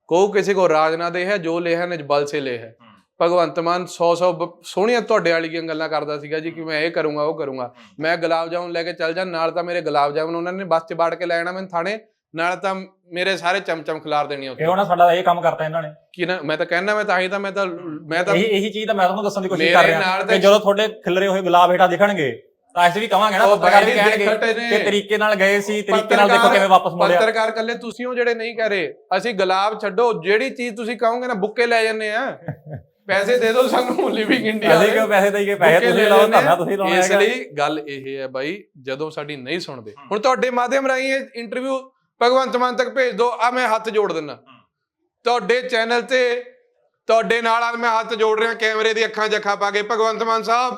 ਕੋ ਕਿਸੇ ਕੋ ਰਾਜ ਨਾ ਦੇ ਹੈ ਜੋ ਲਿਆ ਨਿਜ ਬਲ ਸੇ ਲੈ ਹੈ। ਭਗਵੰਤ ਮਾਨ 100 100 ਸੋਹਣੀਆਂ ਤੁਹਾਡੇ ਵਾਲੀਆਂ ਗੱਲਾਂ ਕਰਦਾ ਸੀਗਾ ਜੀ ਕਿ ਮੈਂ ਇਹ ਕਰੂੰਗਾ ਉਹ ਕਰੂੰਗਾ। ਮੈਂ ਗੁਲਾਬ ਜਾਮੁਨ ਲੈ ਕੇ ਚੱਲ ਜਾ ਨਾਲ ਤਾਂ ਮੇਰੇ ਗੁਲਾਬ ਜਾਮੁਨ ਉਹਨਾਂ ਨੇ ਬੱਸ 'ਚ ਬਾੜ ਕੇ ਲੈ ਜਾਣਾ ਮੈਨੂੰ ਥਾਣੇ ਨਾਲ ਤਾਂ ਮੇਰੇ ਸਾਰੇ ਚਮਚਮ ਖਿਲਾਰ ਦੇਣੀ ਉੱਥੇ। ਇਹ ਉਹਨਾਂ ਸਾਡਾ ਇਹ ਕੰਮ ਕਰਤਾ ਇਹਨਾਂ ਨੇ। ਕਿ ਨਾ ਮੈਂ ਤਾਂ ਕਹਿਣਾ ਮੈਂ ਤਾਂ ਹੀ ਤਾਂ ਮੈਂ ਤਾਂ ਮੈਂ ਤਾਂ ਇਹੀ ਇਹੀ ਚੀਜ਼ ਤਾਂ ਮੈਂ ਤੁਹਾਨੂੰ ਦੱਸਣ ਦੀ ਕੋਸ਼ਿਸ਼ ਕਰ ਰਿਹਾ। ਕਿ ਜਦੋਂ ਤੁਹਾਡੇ ਖਿਲਰੇ ਹੋਏ ਗੁਲਾਬ ਹੇਠਾਂ ਦਿਖਣਗੇ ਤਾਂ ਅਸੀਂ ਵੀ ਕਵਾਂਗੇ ਨਾ ਪੱਤਰਕਾਰ ਵੀ ਕਹਿਣਗੇ ਨੇ। ਕਿ ਤਰੀਕੇ ਨਾਲ ਗਏ ਸੀ ਤਰੀਕੇ ਨਾਲ ਦੇਖੋ ਕਿਵੇਂ ਵਾਪਸ ਮੁੜਿਆ। ਪੱਤਰਕਾਰ ਕੱਲੇ ਤੁਸੀਂ ਹੋ ਜਿਹੜੇ ਨਹੀਂ ਕਹਿ ਰਹੇ। ਅਸੀਂ ਗੁਲਾਬ ਛੱਡੋ ਜਿਹੜੀ ਚੀਜ਼ ਤੁਸੀਂ ਕਹੋਗੇ ਨਾ ਬੁੱਕੇ ਲੈ ਜੰਨੇ ਆ। ਪੈਸੇ ਦੇ ਦਿਓ ਸਾਨੂੰ ਲਿਵਿੰਗ ਇੰਡੀਆ ਪੈਸੇ ਕਿਉਂ ਪੈਸੇ ਦੇਈਏ? ਪੈਸੇ ਤੁਸੀਂ ਲਾਓ ਧਰਨਾ ਤੁਸੀਂ ਲਾਉਣਾ ਇਸ ਹੈਗਾ। ਲਈ ਗੱਲ ਇਹ ਹੈ ਬਾਈ ਜਦੋਂ ਸਾਡੀ ਨਹੀਂ ਸੁਣਦੇ। ਹੁਣ ਤੁਹਾਡੇ ਮਾਧਿਅਮ ਰਾਹੀਂ ਇਹ ਇੰਟਰਵਿਊ ਭਗਵੰਤ ਮਾਨ ਤੱਕ ਭੇਜ ਦਿਓ ਆ ਮੈਂ ਹੱਥ ਜੋੜ ਦਿੰਦਾ ਤੁਹਾਡੇ ਚੈਨਲ ਤੇ ਤੁਹਾਡੇ ਨਾਲ ਆ ਮੈਂ ਹੱਥ ਜੋੜ ਰਿਹਾ ਕੈਮਰੇ ਦੀ ਅੱਖਾਂ 'ਚ ਅੱਖਾਂ ਪਾ ਕੇ। ਭਗਵੰਤ ਮਾਨ ਸਾਹਿਬ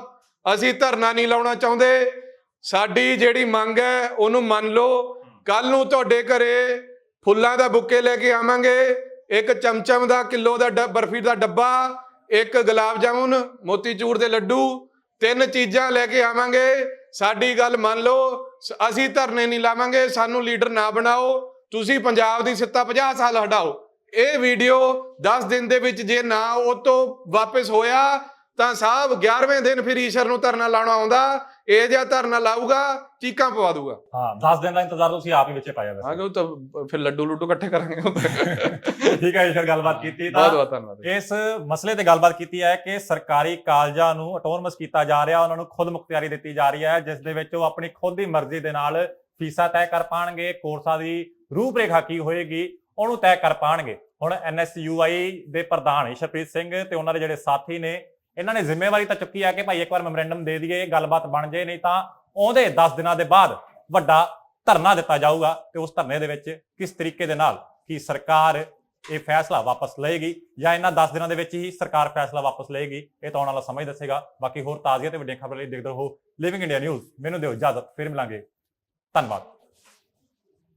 ਅਸੀਂ ਧਰਨਾ ਨਹੀਂ ਲਾਉਣਾ ਚਾਹੁੰਦੇ। ਸਾਡੀ ਜਿਹੜੀ ਮੰਗ ਹੈ ਉਹਨੂੰ ਮੰਨ ਲਓ। ਕੱਲ ਨੂੰ ਤੁਹਾਡੇ ਘਰੇ ਫੁੱਲਾਂ ਦਾ ਬੁੱਕੇ ਲੈ ਕੇ ਆਵਾਂਗੇ। ਇੱਕ ਚਮਚਮ ਦਾ ਕਿਲੋ ਦਾ ਬਰਫੀ ਦਾ ਡੱਬਾ ਇੱਕ ਗੁਲਾਬ ਜਾਮੁਨ ਮੋਤੀਚੂਰ ਦੇ ਲੱਡੂ ਤਿੰਨ ਚੀਜ਼ਾਂ ਲੈ ਕੇ ਆਵਾਂਗੇ। ਸਾਡੀ ਗੱਲ ਮੰਨ ਲਓ। ਅਸੀਂ ਧਰਨੇ ਨਹੀਂ ਲਾਵਾਂਗੇ, ਸਾਨੂੰ ਲੀਡਰ ਨਾ ਬਣਾਓ, ਤੁਸੀਂ ਪੰਜਾਬ ਦੀ ਸਿੱਤਾ 50 ਸਾਲ ਹਟਾਓ। ਇਹ ਵੀਡੀਓ 10 ਦਿਨ ਦੇ ਵਿੱਚ ਜੇ ਨਾ ਉਹ ਤੋਂ ਵਾਪਸ ਹੋਇਆ, ਤਾਂ ਸਾਹਿਬ 11ਵੇਂ ਦਿਨ ਫਿਰ ਈਸ਼ਰ ਨੂੰ ਧਰਨਾ ਲਾਉਣਾ ਆਉਂਦਾ। ਇਹ ਜਿਹਾ ਧਰਨਾ ਲਾਊਗਾ ਚੀਕਾਂ ਪਵਾ ਦੂਗਾ ਹਾਂ 10 ਦਿਨ ਦਾ ਇੰਤਜ਼ਾਰ ਤੁਸੀਂ ਆਪ ਹੀ ਵਿੱਚੇ ਪਾਇਆ ਹਾਂ ਵੈਸੇ। ਕਿ ਉਹ ਤਾਂ ਫਿਰ ਲੱਡੂ ਲੁੱਡੂ ਇਕੱਠੇ ਕਰਾਂਗੇ ਠੀਕ ਹੈ ਈਸ਼ਰ ਗੱਲਬਾਤ ਕੀਤੀ ਬਹੁਤ ਤਾਂ ਬਹੁਤ ਧੰਨਵਾਦ ਇਸ ਮਸਲੇ ਤੇ ਗੱਲਬਾਤ ਕੀਤੀ ਹੈ ਕਿ ਸਰਕਾਰੀ ਕਾਲਜਾਂ ਨੂੰ ਆਟੋਨਮਸ ਕੀਤਾ ਜਾ ਰਿਹਾ ਉਹਨਾਂ ਨੂੰ ਖੁਦ ਮੁਖਤਿਆਰੀ ਦਿੱਤੀ ਜਾ ਰਹੀ ਹੈ ਜਿਸ ਦੇ ਵਿੱਚ ਉਹ ਆਪਣੀ ਖੁਦ ਦੀ ਮਰਜ਼ੀ ਦੇ ਨਾਲ ਫੀਸਾਂ ਤੈਅ ਕਰ ਪਾਣਗੇ ਕੋਰਸਾਂ ਦੀ ਰੂਪਰੇਖਾ ਕੀ ਹੋਏਗੀ ਉਹਨੂੰ ਤੈਅ ਕਰ ਪਾਣਗੇ। ਹੁਣ ਐਨਐਸਯੂਆਈ ਦੇ ਪ੍ਰਧਾਨ ਈਸ਼ਰਪ੍ਰੀਤ ਸਿੰਘ ਤੇ ਉਹਨਾਂ ਦੇ ਜਿਹੜੇ ਸਾਥੀ ਨੇ ਇਹਨਾਂ ਨੇ ਜ਼ਿੰਮੇਵਾਰੀ ਤਾਂ ਚੁੱਕੀ ਹੈ ਕਿ ਭਾਈ ਇੱਕ ਵਾਰ ਮੈਮੋਰੈਂਡਮ ਦੇ ਦਈਏ ਗੱਲਬਾਤ ਬਣ ਜੇ, ਨਹੀਂ ਤਾਂ ਉਹਦੇ 10 ਦਿਨਾਂ ਦੇ ਬਾਅਦ ਵੱਡਾ ਧਰਨਾ ਦਿੱਤਾ ਜਾਊਗਾ ਤੇ ਉਸ ਧਰਨੇ ਦੇ ਵਿੱਚ ਕਿਸ ਤਰੀਕੇ ਦੇ ਨਾਲ ਕੀ ਸਰਕਾਰ ਇਹ ਫੈਸਲਾ ਵਾਪਸ ਲਏਗੀ ਜਾਂ ਇਹਨਾਂ 10 ਦਿਨਾਂ ਦੇ ਵਿੱਚ ਹੀ ਸਰਕਾਰ ਫੈਸਲਾ ਵਾਪਸ ਲਏਗੀ, ਇਹ ਤਾਂ ਆਉਣ ਵਾਲਾ ਸਮਾਂ ਹੀ ਦੱਸੇਗਾ। ਬਾਕੀ ਹੋਰ ਤਾਜ਼ੀਆਂ ਤੇ ਵੱਡੀਆਂ ਖਬਰਾਂ ਲਈ ਦੇਖਦੇ ਰਹੋ ਲਿਵਿੰਗ ਇੰਡੀਆ ਨਿਊਜ਼ ਮੈਨੂੰ ਦਿਓ ਇਜਾਜ਼ਤ, ਫਿਰ ਮਿਲਾਂਗੇ। ਧੰਨਵਾਦ।